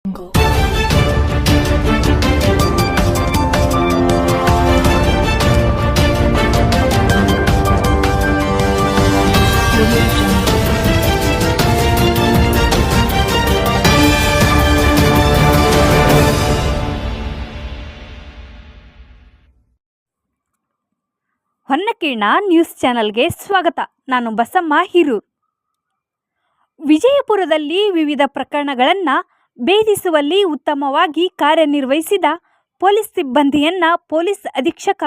ಹೊನ್ನಕೀರ್ಣ news ಚಾನೆಲ್ಗೆ ಸ್ವಾಗತ. ನಾನು ಬಸಮ್ಮ ಹಿರೂರ್. ವಿಜಯಪುರದಲ್ಲಿ ವಿವಿಧ ಪ್ರಕರಣಗಳನ್ನು ಭೇದಿಸುವಲ್ಲಿ ಉತ್ತಮವಾಗಿ ಕಾರ್ಯನಿರ್ವಹಿಸಿದ ಪೊಲೀಸ್ ಸಿಬ್ಬಂದಿಯನ್ನ ಪೊಲೀಸ್ ಅಧೀಕ್ಷಕ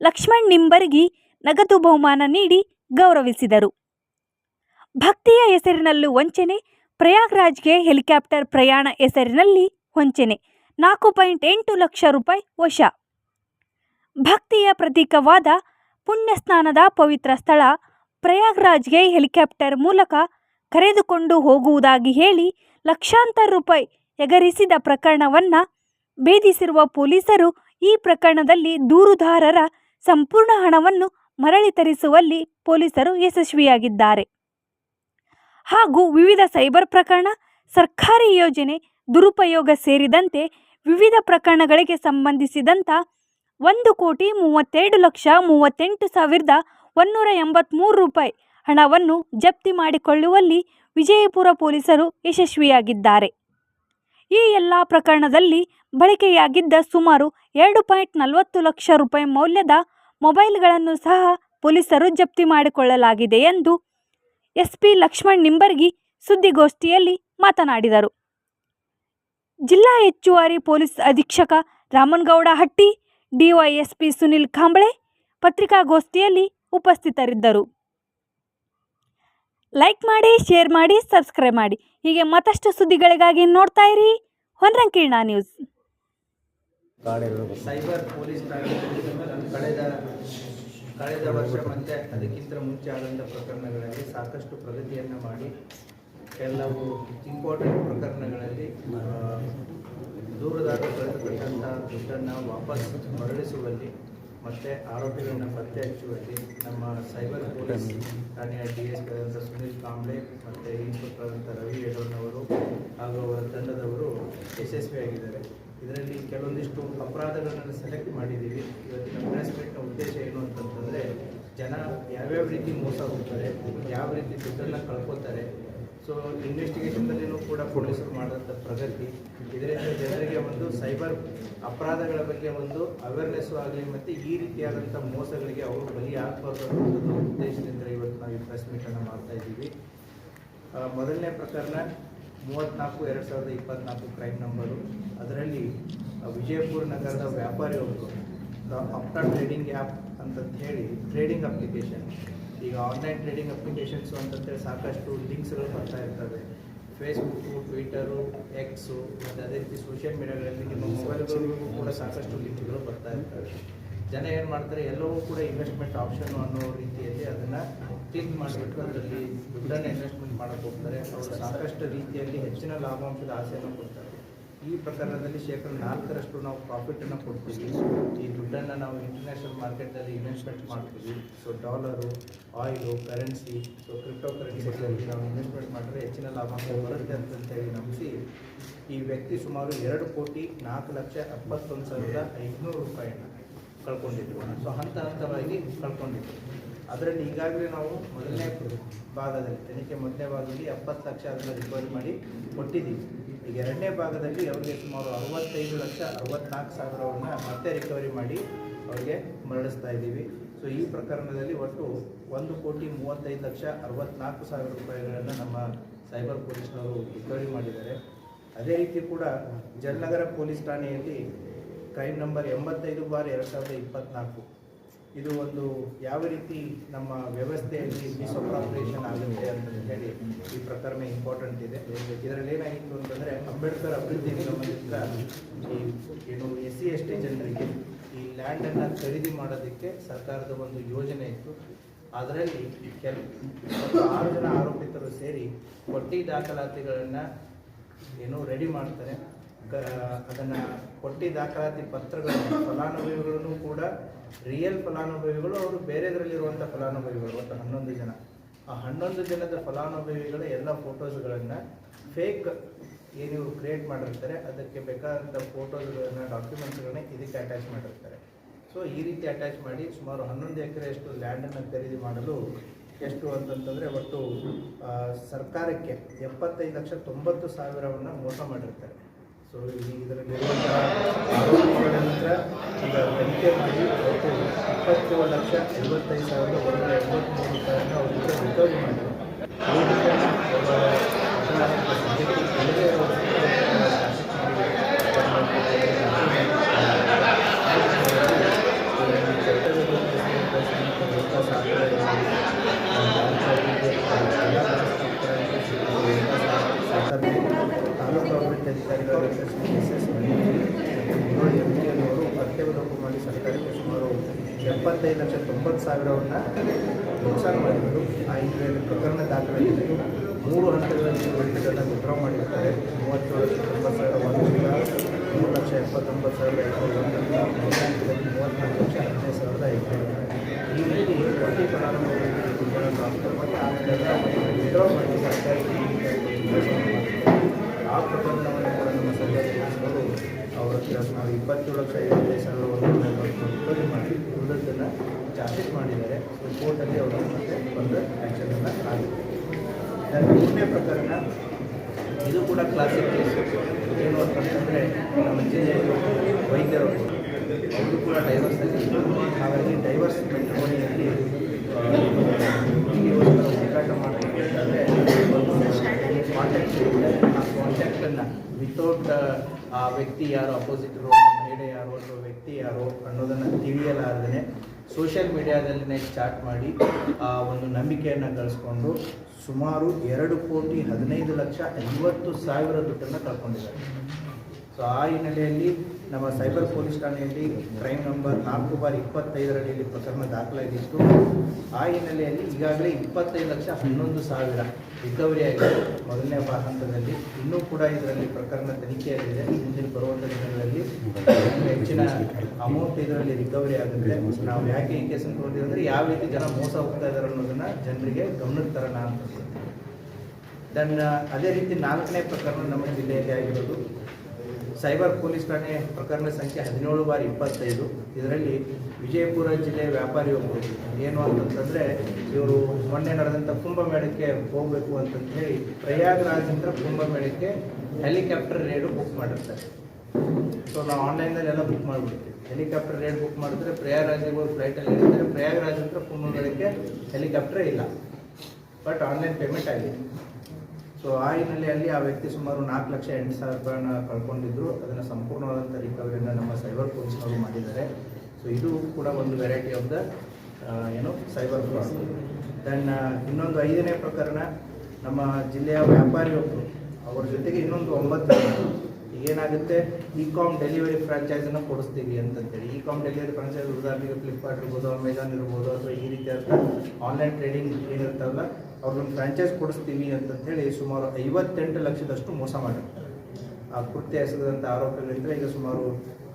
ಲಕ್ಷ್ಮಣ್ ನಿಂಬರ್ಗಿ ನಗದು ಬಹುಮಾನ ನೀಡಿ ಗೌರವಿಸಿದರು. ಭಕ್ತಿಯ ಹೆಸರಿನಲ್ಲೂ ವಂಚನೆ, ಪ್ರಯಾಗ್ರಾಜ್ಗೆ ಹೆಲಿಕಾಪ್ಟರ್ ಪ್ರಯಾಣ ಹೆಸರಿನಲ್ಲಿ ವಂಚನೆ, ನಾಲ್ಕು ಪಾಯಿಂಟ್ ಎಂಟು ಲಕ್ಷ ರೂಪಾಯಿ ವಶ. ಭಕ್ತಿಯ ಪ್ರತೀಕವಾದ ಪುಣ್ಯಸ್ನಾನದ ಪವಿತ್ರ ಸ್ಥಳ ಪ್ರಯಾಗ್ರಾಜ್ಗೆ ಹೆಲಿಕಾಪ್ಟರ್ ಮೂಲಕ ಕರೆದುಕೊಂಡು ಹೋಗುವುದಾಗಿ ಹೇಳಿ ಲಕ್ಷಾಂತರ ರೂಪಾಯಿ ಎಗರಿಸಿದ ಪ್ರಕರಣವನ್ನು ಭೇದಿಸಿರುವ ಪೊಲೀಸರು ಈ ಪ್ರಕರಣದಲ್ಲಿ ದೂರುದಾರರ ಸಂಪೂರ್ಣ ಹಣವನ್ನು ಮರಳಿ ತರಿಸುವಲ್ಲಿ ಪೊಲೀಸರು ಯಶಸ್ವಿಯಾಗಿದ್ದಾರೆ. ಹಾಗೂ ವಿವಿಧ ಸೈಬರ್ ಪ್ರಕರಣ, ಸರ್ಕಾರಿ ಯೋಜನೆ, ದುರುಪಯೋಗ ಸೇರಿದಂತೆ ವಿವಿಧ ಪ್ರಕರಣಗಳಿಗೆ ಸಂಬಂಧಿಸಿದಂಥ ಒಂದು ಕೋಟಿ ಮೂವತ್ತೆರಡು ಲಕ್ಷ ಮೂವತ್ತೆಂಟು ಸಾವಿರದ ಒನ್ನೂರ ಎಂಬತ್ತ್ಮೂರು ರೂಪಾಯಿ ಹಣವನ್ನು ಜಪ್ತಿ ಮಾಡಿಕೊಳ್ಳುವಲ್ಲಿ ವಿಜಯಪುರ ಪೊಲೀಸರು ಯಶಸ್ವಿಯಾಗಿದ್ದಾರೆ. ಈ ಎಲ್ಲ ಪ್ರಕರಣದಲ್ಲಿ ಬಳಕೆಯಾಗಿದ್ದ ಸುಮಾರು ಎರಡು ಪಾಯಿಂಟ್ ನಲವತ್ತು ಲಕ್ಷ ರೂಪಾಯಿ ಮೌಲ್ಯದ ಮೊಬೈಲ್ಗಳನ್ನು ಸಹ ಪೊಲೀಸರು ಜಪ್ತಿ ಮಾಡಿಕೊಳ್ಳಲಾಗಿದೆ ಎಂದು ಎಸ್ ಪಿ ಲಕ್ಷ್ಮಣ್ ನಿಂಬರ್ಗಿ ಸುದ್ದಿಗೋಷ್ಠಿಯಲ್ಲಿ ಮಾತನಾಡಿದರು. ಜಿಲ್ಲಾ ಹೆಚ್ಚುವರಿ ಪೊಲೀಸ್ ಅಧೀಕ್ಷಕ ರಾಮನ್ಗೌಡ ಹಟ್ಟಿ, ಡಿವೈಎಸ್ಪಿ ಸುನಿಲ್ ಕಾಂಬಳೆ ಪತ್ರಿಕಾಗೋಷ್ಠಿಯಲ್ಲಿ ಉಪಸ್ಥಿತರಿದ್ದರು. ಲೈಕ್ ಮಾಡಿ ಶೇರ್ ಮಾಡಿ ಸಬ್ಸ್ಕ್ರೈಬ್ ಮಾಡಿ. ಹೀಗೆ ಮತ್ತಷ್ಟು ಸುದ್ದಿಗಳಿಗಾಗಿ ನೋಡ್ತಾ ಇರಿ. ಹೊನ್ನಂಕೀರ್ಣ ನ್ಯೂಸ್ ಸೈಬರ್ ಪೊಲೀಸ್ ಕಳೆದ ಕಳೆದ ವರ್ಷ ಮತ್ತೆ ಅದಕ್ಕಿಂತ ಮುಂಚೆ ಆದಂಥ ಪ್ರಕರಣಗಳಲ್ಲಿ ಸಾಕಷ್ಟು ಪ್ರಗತಿಯನ್ನು ಮಾಡಿ. ಕೆಲವು ಇಂಪಾರ್ಟೆಂಟ್ ಪ್ರಕರಣಗಳಲ್ಲಿ ದೂರದಾಗ ಕಳೆದುಕೊಂಡಂತಹ ದುಡ್ಡನ್ನು ವಾಪಸ್ ಮರಳಿಸುವಲ್ಲಿ ಮತ್ತು ಆರೋಪಿಗಳನ್ನು ಪತ್ತೆ ಹಚ್ಚುವಲ್ಲಿ ನಮ್ಮ ಸೈಬರ್ ಪೊಲೀಸ್ ಠಾಣೆಯ ಡಿ ಎಸ್ ಪಿ ಆದಂಥ ಸುನೀಲ್ ಕಾಂಬ್ಳೆ ಮತ್ತು ಇನ್ಸ್ಪೆಕ್ಟರ್ ಆದಂಥ ರವಿ ಯಡೋನವರು ಹಾಗೂ ಅವರ ತಂಡದವರು ಯಶಸ್ವಿಯಾಗಿದ್ದಾರೆ ಇದರಲ್ಲಿ ಕೆಲವೊಂದಿಷ್ಟು ಅಪರಾಧಗಳನ್ನು ಸೆಲೆಕ್ಟ್ ಮಾಡಿದ್ದೀವಿ. ಇವತ್ತಿನ ಪ್ರೆಸ್ ಮೀಟ್ನ ಉದ್ದೇಶ ಏನು ಅಂತಂತಂದರೆ ಜನ ಯಾವ್ಯಾವ ರೀತಿ ಮೋಸ ಹೋಗ್ತಾರೆ, ಯಾವ ರೀತಿ ದುಡ್ಡನ್ನು ಕಳ್ಕೊತಾರೆ ಸೊ ಇನ್ವೆಸ್ಟಿಗೇಷನ್ದಲ್ಲಿನೂ ಕೂಡ ಪೊಲೀಸರು ಮಾಡಿದಂಥ ಪ್ರಗತಿ, ಇದರಿಂದ ಜನರಿಗೆ ಒಂದು ಸೈಬರ್ ಅಪರಾಧಗಳ ಬಗ್ಗೆ ಒಂದು ಅವೇರ್ನೆಸ್ಸು ಆಗಲಿ ಮತ್ತು ಈ ರೀತಿಯಾದಂಥ ಮೋಸಗಳಿಗೆ ಅವರು ಬಲಿ ಆಗಬಾರ್ದು ಅನ್ನೋ ಉದ್ದೇಶದಿಂದ ಇವತ್ತು ನಾವು ಈ ಪ್ರೆಸ್ ಮೀಟನ್ನು ಮಾಡ್ತಾ ಇದ್ದೀವಿ. ಮೊದಲನೇ ಪ್ರಕರಣ ಮೂವತ್ತ್ನಾಲ್ಕು ಎರಡು ಸಾವಿರದ ಇಪ್ಪತ್ನಾಲ್ಕು ಕ್ರೈಮ್ ನಂಬರು ಅದರಲ್ಲಿ ವಿಜಯಪುರ ನಗರದ ವ್ಯಾಪಾರಿ ಒಬ್ಬರು ಅಪ್ಟಾ ಟ್ರೇಡಿಂಗ್ ಆ್ಯಪ್ ಅಂತಂತ ಹೇಳಿ ಟ್ರೇಡಿಂಗ್ ಅಪ್ಲಿಕೇಶನ್ ಈಗ ಆನ್ಲೈನ್ ಟ್ರೇಡಿಂಗ್ ಅಪ್ಲಿಕೇಶನ್ಸು ಅಂತಂದರೆ ಸಾಕಷ್ಟು ಲಿಂಕ್ಸ್ಗಳು ಬರ್ತಾ ಇರ್ತವೆ. ಫೇಸ್ಬುಕ್ಕು ಟ್ವಿಟರು ಎಕ್ಸು ಮತ್ತು ಅದೇ ರೀತಿ ಸೋಷಿಯಲ್ ಮೀಡಿಯಾಗಳಲ್ಲಿ ನಿಮ್ಮ ಮೊಬೈಲ್ಗಳಿಗೂ ಕೂಡ ಸಾಕಷ್ಟು ಲಿಂಕ್ಗಳು ಬರ್ತಾ ಇರ್ತವೆ. ಜನ ಏನು ಮಾಡ್ತಾರೆ, ಎಲ್ಲವೂ ಕೂಡ ಇನ್ವೆಸ್ಟ್ಮೆಂಟ್ ಆಪ್ಷನ್ನು ಅನ್ನೋ ರೀತಿಯಲ್ಲಿ ಅದನ್ನು ಕ್ಲಿಕ್ ಮಾಡಿಬಿಟ್ಟು ಅದರಲ್ಲಿ ದುಡ್ಡನ್ನು ಇನ್ವೆಸ್ಟ್ಮೆಂಟ್ ಮಾಡೋಕ್ಕೆ ಹೋಗ್ತಾರೆ. ಅವರು ಸಾಕಷ್ಟು ರೀತಿಯಲ್ಲಿ ಹೆಚ್ಚಿನ ಲಾಭಾಂಶದ ಆಸೆಯನ್ನು ಕೊಡ್ತಾರೆ. ಈ ಪ್ರಕರಣದಲ್ಲಿ ಶೇಕಡ ನಾಲ್ಕರಷ್ಟು ನಾವು ಪ್ರಾಫಿಟನ್ನು ಕೊಡ್ತೀವಿ. ಈ ದುಡ್ಡನ್ನು ನಾವು ಇಂಟರ್ನ್ಯಾಷನಲ್ ಮಾರ್ಕೆಟಲ್ಲಿ ಇನ್ವೆಸ್ಟ್ಮೆಂಟ್ ಮಾಡ್ತೀವಿ. So dollar oil currency so crypto ಕರೆನ್ಸಿಗಳಲ್ಲಿ ನಾವು ಇನ್ವೆಸ್ಟ್ಮೆಂಟ್ ಮಾಡಿದ್ರೆ ಹೆಚ್ಚಿನ ಲಾಭ ಬರುತ್ತೆ ಅಂತಂತೇಳಿ ನಂಬಿಸಿ, ಈ ವ್ಯಕ್ತಿ ಸುಮಾರು ಎರಡು ಕೋಟಿ ನಾಲ್ಕು ಲಕ್ಷ ಎಪ್ಪತ್ತೊಂದು ಸಾವಿರದ ಐನೂರು ರೂಪಾಯಿಯನ್ನು ಕಳ್ಕೊಂಡಿದ್ರು. ಸೊ ಹಂತ ಹಂತವಾಗಿ ಕಳ್ಕೊಂಡಿದ್ರು. ಅದರಲ್ಲಿ ಈಗಾಗಲೇ ನಾವು ಮೊದಲನೇ ಭಾಗದಲ್ಲಿ, ತನಿಖೆ ಮೊದಲನೇ ಭಾಗದಲ್ಲಿ ಎಪ್ಪತ್ತು ಲಕ್ಷ ಅದನ್ನು ರಿಕವರಿ ಮಾಡಿ ಕೊಟ್ಟಿದ್ದೀವಿ. ಈಗ ಎರಡನೇ ಭಾಗದಲ್ಲಿ ಅವರಿಗೆ ಸುಮಾರು ಅರವತ್ತೈದು ಲಕ್ಷ ಅರವತ್ನಾಲ್ಕು ಸಾವಿರವನ್ನು ಮತ್ತೆ ರಿಕವರಿ ಮಾಡಿ ಅವರಿಗೆ ಮರಳಿಸ್ತಾ ಇದ್ದೀವಿ. ಸೊ ಈ ಪ್ರಕರಣದಲ್ಲಿ ಒಟ್ಟು ಒಂದು ಕೋಟಿ ಮೂವತ್ತೈದು ಲಕ್ಷ ಅರವತ್ನಾಲ್ಕು ಸಾವಿರ ರೂಪಾಯಿಗಳನ್ನು ನಮ್ಮ ಸೈಬರ್ ಪೊಲೀಸ್ನವರು ರಿಕವರಿ ಮಾಡಿದ್ದಾರೆ. ಅದೇ ರೀತಿ ಕೂಡ ಜಲನಗರ ಪೊಲೀಸ್ ಠಾಣೆಯಲ್ಲಿ ಕ್ರೈಮ್ ನಂಬರ್ ಎಂಬತ್ತೈದು ಬಾರ್ ಎರಡು ಸಾವಿರದ ಇಪ್ಪತ್ತ್ನಾಲ್ಕು ಇದು ಒಂದು ಯಾವ ರೀತಿ ನಮ್ಮ ವ್ಯವಸ್ಥೆಯಲ್ಲಿ ಮಿಸ್ಅಪ್ರಾಪ್ರಿಯೇಷನ್ ಆಗುತ್ತೆ ಅಂತ ಹೇಳಿ ಈ ಪ್ರಕರಣ ಇಂಪಾರ್ಟೆಂಟ್ ಇದೆ. ಇದರಲ್ಲಿ ಏನಾಗಿತ್ತು ಅಂತಂದರೆ ಅಂಬೇಡ್ಕರ್ ಅಭಿವೃದ್ಧಿ ನಿಗಮದಿಂದ ಈ ಏನು ಎಸ್ ಸಿ, ಎಸ್ ಟಿ ಜನರಿಗೆ ಈ ಲ್ಯಾಂಡನ್ನು ಖರೀದಿ ಮಾಡೋದಕ್ಕೆ ಸರ್ಕಾರದ ಒಂದು ಯೋಜನೆ ಇತ್ತು. ಅದರಲ್ಲಿ ಕೆಲ ಆರು ಜನ ಆರೋಪಿತರು ಸೇರಿ ಕೊಟ್ಟಿ ದಾಖಲಾತಿಗಳನ್ನು ಏನು ರೆಡಿ ಮಾಡ್ತಾರೆ. ಅದನ್ನು ಕೊಟ್ಟಿ ದಾಖಲಾತಿ ಪತ್ರಗಳನ್ನು ಫಲಾನುಭವಿಗಳನ್ನು ಕೂಡ ರಿಯಲ್ ಫಲಾನುಭವಿಗಳು ಅವರು ಬೇರೆದರಲ್ಲಿರುವಂಥ ಫಲಾನುಭವಿಗಳು ಒಟ್ಟು ಹನ್ನೊಂದು ಜನ. ಆ ಹನ್ನೊಂದು ಜನದ ಫಲಾನುಭವಿಗಳ ಎಲ್ಲ ಫೋಟೋಸ್ಗಳನ್ನು ಫೇಕ್ ಏನು ಇವರು ಕ್ರಿಯೇಟ್ ಮಾಡಿರ್ತಾರೆ, ಅದಕ್ಕೆ ಬೇಕಾದಂಥ ಫೋಟೋಸ್ಗಳನ್ನ, ಡಾಕ್ಯುಮೆಂಟ್ಸ್ಗಳನ್ನ ಇದಕ್ಕೆ ಅಟ್ಯಾಚ್ ಮಾಡಿರ್ತಾರೆ. ಸೊ ಈ ರೀತಿ ಅಟ್ಯಾಚ್ ಮಾಡಿ ಸುಮಾರು ಹನ್ನೊಂದು ಎಕರೆಯಷ್ಟು ಲ್ಯಾಂಡನ್ನು ಖರೀದಿ ಮಾಡಲು ಎಷ್ಟು ಅಂತಂತಂದರೆ ಒಟ್ಟು ಸರ್ಕಾರಕ್ಕೆ ಎಪ್ಪತ್ತೈದು ಲಕ್ಷ ತೊಂಬತ್ತು ಸಾವಿರವನ್ನು ಮೋಸ ಮಾಡಿರ್ತಾರೆ. ಸೊ ಇದರಲ್ಲಿರುವಂತಹ ನಂತರ ಈಗ ತನಿಖೆ ಮಾಡಿ ಒಟ್ಟು ಇಪ್ಪತ್ತೇಳು ಲಕ್ಷ ಐವತ್ತೈದು ಸಾವಿರದ ಒಂದೂರ ಎಂಬತ್ತ್ಮೂರು ರೂಪಾಯಿಯನ್ನು ಅವರಿಗೆ ರಿಕವರಿ ಮಾಡಿದ್ರು ಈ ರೀತಿಯಾಗಿ ಒಬ್ಬ ಅಪರಾಧಿಗಳ ಸದ್ಯಕ್ಕೆ ಕೆಲವೇ ತಾಲೂಕು ಅಭಿವೃದ್ಧಿ ಅಧಿಕಾರಿಗಳ ಎಸ್ ಎಸ್ ಎಂ ಟಿ ಅವರು ಪಠ್ಯವನ್ನು ಮಾಡಿ ಸರ್ಕಾರಕ್ಕೆ ಸುಮಾರು ಎಪ್ಪತ್ತೈದು ಲಕ್ಷ ತೊಂಬತ್ತು ಸಾವಿರವನ್ನು ನುಕ್ಸಾನ್ ಮಾಡಿದರು. ಆ ಹಿನ್ನೆಲೆಯಲ್ಲಿ ಪ್ರಕರಣ ದಾಖಲಾಗಿದ್ದು ಮೂರು ಹಂತಗಳಲ್ಲಿ ವರದಿಗಳನ್ನು ವಿಡ್ರಾ ಮಾಡಿರ್ತಾರೆ ಮೂವತ್ತೇಳು ಲಕ್ಷ ತೊಂಬತ್ತು ಸಾವಿರ ಒಂದರಿಂದ ಮೂರು ಲಕ್ಷ ಎಪ್ಪತ್ತೊಂಬತ್ತು ಸಾವಿರದ ಐನೂರ ಒಂದರಿಂದ ಮೂವತ್ತ್ನಾಲ್ಕು ಲಕ್ಷ ಹದಿನೈದು ಸಾವಿರದ ಐನೂರು. ಈ ರೀತಿ ಪ್ರತಿ ಫಲಾನುಭವಿಗಳಿಗೆ ದುಡ್ಡನ್ನು ಆಮೇಲೆ ವಿಡ್ರಾ ಆ ಪ್ರಕರಣವನ್ನು ಕೂಡ ನಮ್ಮ ಸರ್ಕಾರಿ ಅವರ ಕೆಲಸ ನಾವು ಇಪ್ಪತ್ತೇಳು ಲಕ್ಷ ಐವತ್ತೈದು ಸಾವಿರ ಒಂದು ಮಾಡಿ ಚಾರ್ಜಸ್ ಮಾಡಿದ್ದಾರೆ. ಸೊ ಕೋರ್ಟಲ್ಲಿ ಅವರು ಒಂದು ಆ್ಯಕ್ಷನನ್ನು ಆಗಿದೆ ನನ್ನ ಮೂರನೇ ಪ್ರಕರಣ ಇದು ಕೂಡ ಕ್ಲಾಸಿಕ್ ಕೇಸ್ ಏನು ಅಂತಂತಂದರೆ ನಮ್ಮ ಜಿಲ್ಲೆಯಲ್ಲಿ ವೈದ್ಯರು ಅವರು. ಕೂಡ ಡೈವರ್ಸ್ ಆಗಿದ್ದು ಹಾಗಾಗಿ ಡೈವರ್ಸ್ ಹುಡುಗಿಗೋಸ್ಕರ ಹುಡುಕಾಟ ಮಾಡಬೇಕಾದ್ರೆ ಕಾಂಟ್ಯಾಕ್ಟ್ ಆ ಕಾಂಟ್ಯಾಕ್ಟನ್ನು ವಿತೌಟ್ ಆ ವ್ಯಕ್ತಿ ಯಾರು ಅಪೋಸಿಟ್ ಇರೋ ಮಹಿಳೆ ಯಾರು ಅಥವಾ ವ್ಯಕ್ತಿ ಯಾರು ಅನ್ನೋದನ್ನು ತಿಳಿಯಲಾರ್ದೇ ಸೋಷಿಯಲ್ ಮೀಡಿಯಾದಲ್ಲಿನೇ ಸ್ಟಾರ್ಟ್ ಮಾಡಿ, ಆ ಒಂದು ನಂಬಿಕೆಯನ್ನು ಗಳಿಸ್ಕೊಂಡು ಸುಮಾರು ಎರಡು ಕೋಟಿ ಹದಿನೈದು ಲಕ್ಷ ಐವತ್ತು ಸಾವಿರ ದುಡ್ಡನ್ನು ಕಳ್ಕೊಂಡಿದ್ದಾರೆ. ಸೊ ಆ ಹಿನ್ನೆಲೆಯಲ್ಲಿ ನಮ್ಮ ಸೈಬರ್ ಪೊಲೀಸ್ ಠಾಣೆಯಲ್ಲಿ ಕ್ರೈಮ್ ನಂಬರ್ ನಾಲ್ಕು ಬಾರ್ ಇಪ್ಪತ್ತೈದರಡಿಯಲ್ಲಿ ಪ್ರಕರಣ ದಾಖಲಾಗಿತ್ತು. ಆ ಹಿನ್ನೆಲೆಯಲ್ಲಿ ಈಗಾಗಲೇ ಇಪ್ಪತ್ತೈದು ಲಕ್ಷ ಹನ್ನೊಂದು ಸಾವಿರ ರಿಕವರಿ ಆಗಿದೆ. ಮೊದಲನೇ ಹಂತದಲ್ಲಿ ಇನ್ನೂ ಕೂಡ ಇದರಲ್ಲಿ ಪ್ರಕರಣ ತನಿಖೆಯಾಗಿದೆ ಮುಂದಿನ ಬರುವಂಥ ದಿನಗಳಲ್ಲಿ ಹೆಚ್ಚಿನ ಅಮೌಂಟ್ ಇದರಲ್ಲಿ ರಿಕವರಿ ಆಗುತ್ತೆ. ನಾವು ಯಾಕೆ ಈ ಕೇಸನ್ನು ತೊಗೊಂಡಿದ್ದೀವಿ ಅಂದರೆ ಯಾವ ರೀತಿ ಜನ ಮೋಸ ಹೋಗ್ತಾ ಇದ್ದಾರೆ ಅನ್ನೋದನ್ನು ಜನರಿಗೆ ಗಮನಕ್ಕೆ ತರೋಣ ಅಂತ. ದೆನ್, ಅದೇ ರೀತಿ ನಾಲ್ಕನೇ ಪ್ರಕರಣ ನಮ್ಮ ಜಿಲ್ಲೆಯಲ್ಲಿ ಆಗಿರೋದು. ಸೈಬರ್ ಪೊಲೀಸ್ ಠಾಣೆ ಪ್ರಕರಣ ಸಂಖ್ಯೆ ಹದಿನೇಳು ಬಾರ್ ಇಪ್ಪತ್ತೈದು. ಇದರಲ್ಲಿ ವಿಜಯಪುರ ಜಿಲ್ಲೆ ವ್ಯಾಪಾರಿ ಒಬ್ಬರು. ಏನು ಅಂತಂತಂದರೆ, ಇವರು ಮೊನ್ನೆ ನಡೆದಂಥ ಕುಂಭಮೇಳಕ್ಕೆ ಹೋಗಬೇಕು ಅಂತಂತ ಹೇಳಿ ಪ್ರಯಾಗ್ರಾಜಿಂದ ಕುಂಭಮೇಳಕ್ಕೆ ಹೆಲಿಕಾಪ್ಟರ್ ರೇಡು ಬುಕ್ ಮಾಡಿರ್ತಾರೆ. ಸೊ ನಾವು ಆನ್ಲೈನಲ್ಲಿ ಎಲ್ಲ ಬುಕ್ ಮಾಡಿಬಿಡ್ತೀವಿ. ಹೆಲಿಕಾಪ್ಟರ್ ರೇಡ್ ಬುಕ್ ಮಾಡಿದ್ರೆ ಪ್ರಯಾಗ್ರಾಜಿಗೆ ಹೋಗಿ ಫ್ಲೈಟಲ್ಲಿ ಇರ್ತಾರೆ. ಪ್ರಯಾಗ್ರಾಜ್ ಹತ್ರ ಕುಂಭಮೇಳಕ್ಕೆ ಹೆಲಿಕಾಪ್ಟರ್ ಇಲ್ಲ. ಬಟ್ ಆನ್ಲೈನ್ ಪೇಮೆಂಟ್ ಆಗಿದೆ. ಸೊ ಆ ಹಿನ್ನೆಲೆಯಲ್ಲಿ ಆ ವ್ಯಕ್ತಿ ಸುಮಾರು ನಾಲ್ಕು ಲಕ್ಷ ಎಂಟು ಸಾವಿರ ರೂಪಾಯಿನ ಕಳ್ಕೊಂಡಿದ್ರು. ಅದನ್ನು ಸಂಪೂರ್ಣವಾದಂಥ ರಿಕವರಿಯನ್ನು ನಮ್ಮ ಸೈಬರ್ ಪೊಲೀಸ್ನವರು ಮಾಡಿದ್ದಾರೆ. ಸೊ ಇದು ಕೂಡ ಒಂದು ವೆರೈಟಿ ಆಫ್ ದ ಏನು ಸೈಬರ್ ಫ್ರಾಡ್ ದೆನ್ ಇನ್ನೊಂದು ಐದನೇ ಪ್ರಕರಣ, ನಮ್ಮ ಜಿಲ್ಲೆಯ ವ್ಯಾಪಾರಿಯೊಬ್ಬರು ಅವ್ರ ಜೊತೆಗೆ ಇನ್ನೊಂದು ಒಂಬತ್ತು. ಏನಾಗುತ್ತೆ ಇ ಕಾಮ್ ಡೆಲಿವರಿ ಫ್ರಾಂಚೈಸನ್ನು ಕೊಡಿಸ್ತೀವಿ ಅಂತಂತೇಳಿ. ಇ ಕಾಮ್ ಡೆಲಿವರಿ ಫ್ರಾಂಚೈಸ್ ಉದಾಹರಣೆಗೆ ಫ್ಲಿಪ್ಕಾರ್ಟ್ ಇರ್ಬೋದು ಅಮೆಜಾನ್ ಇರ್ಬೋದು, ಅಥವಾ ಈ ರೀತಿಯಾದ ಆನ್ಲೈನ್ ಟ್ರೇಡಿಂಗ್ ಏನಿರ್ತಾವಲ್ಲ ಅವ್ರಿಗೊಂದು ಫ್ರಾಂಚೈಸ್ ಕೊಡಿಸ್ತೀವಿ ಹೇಳಿ ಸುಮಾರು ಐವತ್ತೆಂಟು ಲಕ್ಷದಷ್ಟು ಮೋಸ ಮಾಡಿರ್ತಾರೆ. ಆ ಕೃತ್ಯ ಎಸೆದಂಥ ಆರೋಪಗಳಿಂದ ಈಗ ಸುಮಾರು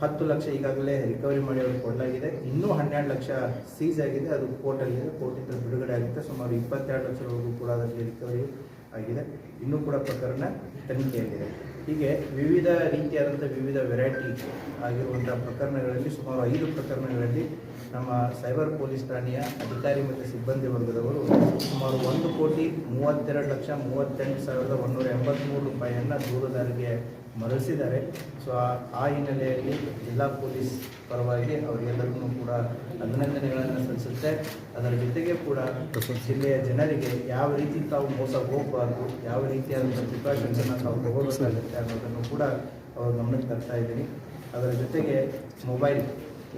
ಹತ್ತು ಲಕ್ಷ ಈಗಾಗಲೇ ರಿಕವರಿ ಮಾಡಿ ಅವ್ರಿಗೆ ಕೊಡಲಾಗಿದೆ. ಇನ್ನೂ ಹನ್ನೆರಡು ಲಕ್ಷ ಸೀಸ್ ಆಗಿದೆ. ಅದು ಕೋರ್ಟಲ್ಲಿದೆ ಕೋರ್ಟಿಂದ ಬಿಡುಗಡೆ ಆಗುತ್ತೆ. ಸುಮಾರು ಇಪ್ಪತ್ತೆರಡು ಲಕ್ಷವರೆಗೂ ಕೂಡ ಅದರಲ್ಲಿ ರಿಕವರಿ ಆಗಿದೆ. ಇನ್ನೂ ಕೂಡ ಪ್ರಕರಣ ತನಿಖೆಯಲ್ಲಿದೆ. ಹೀಗೆ ವಿವಿಧ ರೀತಿಯಾದಂಥ ವಿವಿಧ ವೆರೈಟಿ ಆಗಿರುವಂಥ ಪ್ರಕರಣಗಳಲ್ಲಿ ಸುಮಾರು ಐದು ಪ್ರಕರಣಗಳಲ್ಲಿ ನಮ್ಮ ಸೈಬರ್ ಪೊಲೀಸ್ ಠಾಣೆಯ ಅಧಿಕಾರಿ ಮತ್ತು ಸಿಬ್ಬಂದಿ ವರ್ಗದವರು ಸುಮಾರು ಒಂದು ಕೋಟಿ ಮೂವತ್ತೆರಡು ಲಕ್ಷ ಮೂವತ್ತೆಂಟು ಸಾವಿರದ ಒಂದೂರ ಎಂಬತ್ತ್ಮೂರು ರೂಪಾಯಿಯನ್ನು ದೂರದಾರಿಗೆ ಮರಳಿಸಿದ್ದಾರೆ. ಸೊ ಆ- ಹಿನ್ನೆಲೆಯಲ್ಲಿ ಜಿಲ್ಲಾ ಪೊಲೀಸ್ ಪರವಾಗಿ ಅವರಿಗೆಲ್ಲರಿಗೂ ಕೂಡ ಅಭಿನಂದನೆಗಳನ್ನು ಸಲ್ಲಿಸುತ್ತೆ. ಅದರ ಜೊತೆಗೆ ಕೂಡ ಜಿಲ್ಲೆಯ ಜನರಿಗೆ ಯಾವ ರೀತಿ ತಾವು ಮೋಸ ಹೋಗಬಾರ್ದು, ಯಾವ ರೀತಿಯಾದಂಥ ಪ್ರಿಕಾಷನ್ಸನ್ನು ತಾವು ತಗೋಬೇಕಾಗುತ್ತೆ ಅನ್ನೋದನ್ನು ಕೂಡ ಅವರು ಗಮನಕ್ಕೆ ತರ್ತಾ ಇದ್ದೀನಿ. ಅದರ ಜೊತೆಗೆ ಮೊಬೈಲ್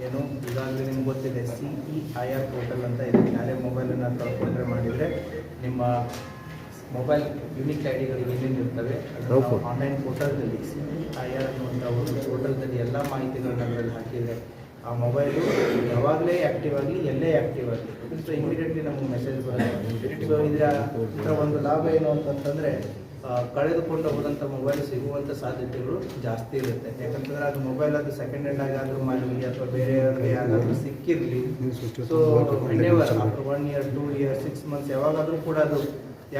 ಏನು? ಈಗಾಗಲೇ ನಿಮ್ಗೆ ಗೊತ್ತಿದೆ C E I R portal ಅಂತ ಇದೆ. ಯಾರೇ ಮೊಬೈಲನ್ನು ತೊಗೊಂಡ್ರೆ ಮಾಡಿದರೆ ನಿಮ್ಮ ಮೊಬೈಲ್ ಯುನಿಕ್ ಐ ಡಿಗಳು ಏನೇನು ಇರ್ತವೆ ಆನ್ಲೈನ್ ಪೋರ್ಟಲ್ದಲ್ಲಿ ಸಿ ಇ ಐ ಆರ್ ಅನ್ನುವಂಥ ಒಂದು ಪೋರ್ಟಲ್ದಲ್ಲಿ ಎಲ್ಲ ಮಾಹಿತಿಗಳನ್ನ ಅದರಲ್ಲಿ ಹಾಕಿದೆ ಆ ಮೊಬೈಲು ಯಾವಾಗಲೇ ಆ್ಯಕ್ಟಿವ್ ಆಗಲಿ ಎಲ್ಲೇ ಆ್ಯಕ್ಟಿವ್ ಆಗಲಿ. ಸೊ ಇಮಿಡಿಯೇಟ್ಲಿ ನಮಗೆ ಮೆಸೇಜ್ ಬರುತ್ತೆ. ಸೊ ಇದರ ಇದರ ಒಂದು ಲಾಭ ಏನು ಅಂತಂತಂದರೆ ಕಳೆದುಕೊಂಡು ಮೊಬೈಲ್ ಸಿಗುವಂಥ ಸಾಧ್ಯತೆಗಳು ಜಾಸ್ತಿ ಇರುತ್ತೆ. ಯಾಕಂತಂದ್ರೆ ಅದು ಮೊಬೈಲ್ ಅದು ಸೆಕೆಂಡ್ ಹ್ಯಾಂಡ್ ಆಗಾದ್ರೂ ಮಾಡಲಿ ಅಥವಾ ಬೇರೆಯವ್ರಿಗೆ ಯಾರಾದರೂ ಸಿಕ್ಕಿರಲಿ. So never after one year two year six months ಯಾವಾಗಾದರೂ ಕೂಡ ಅದು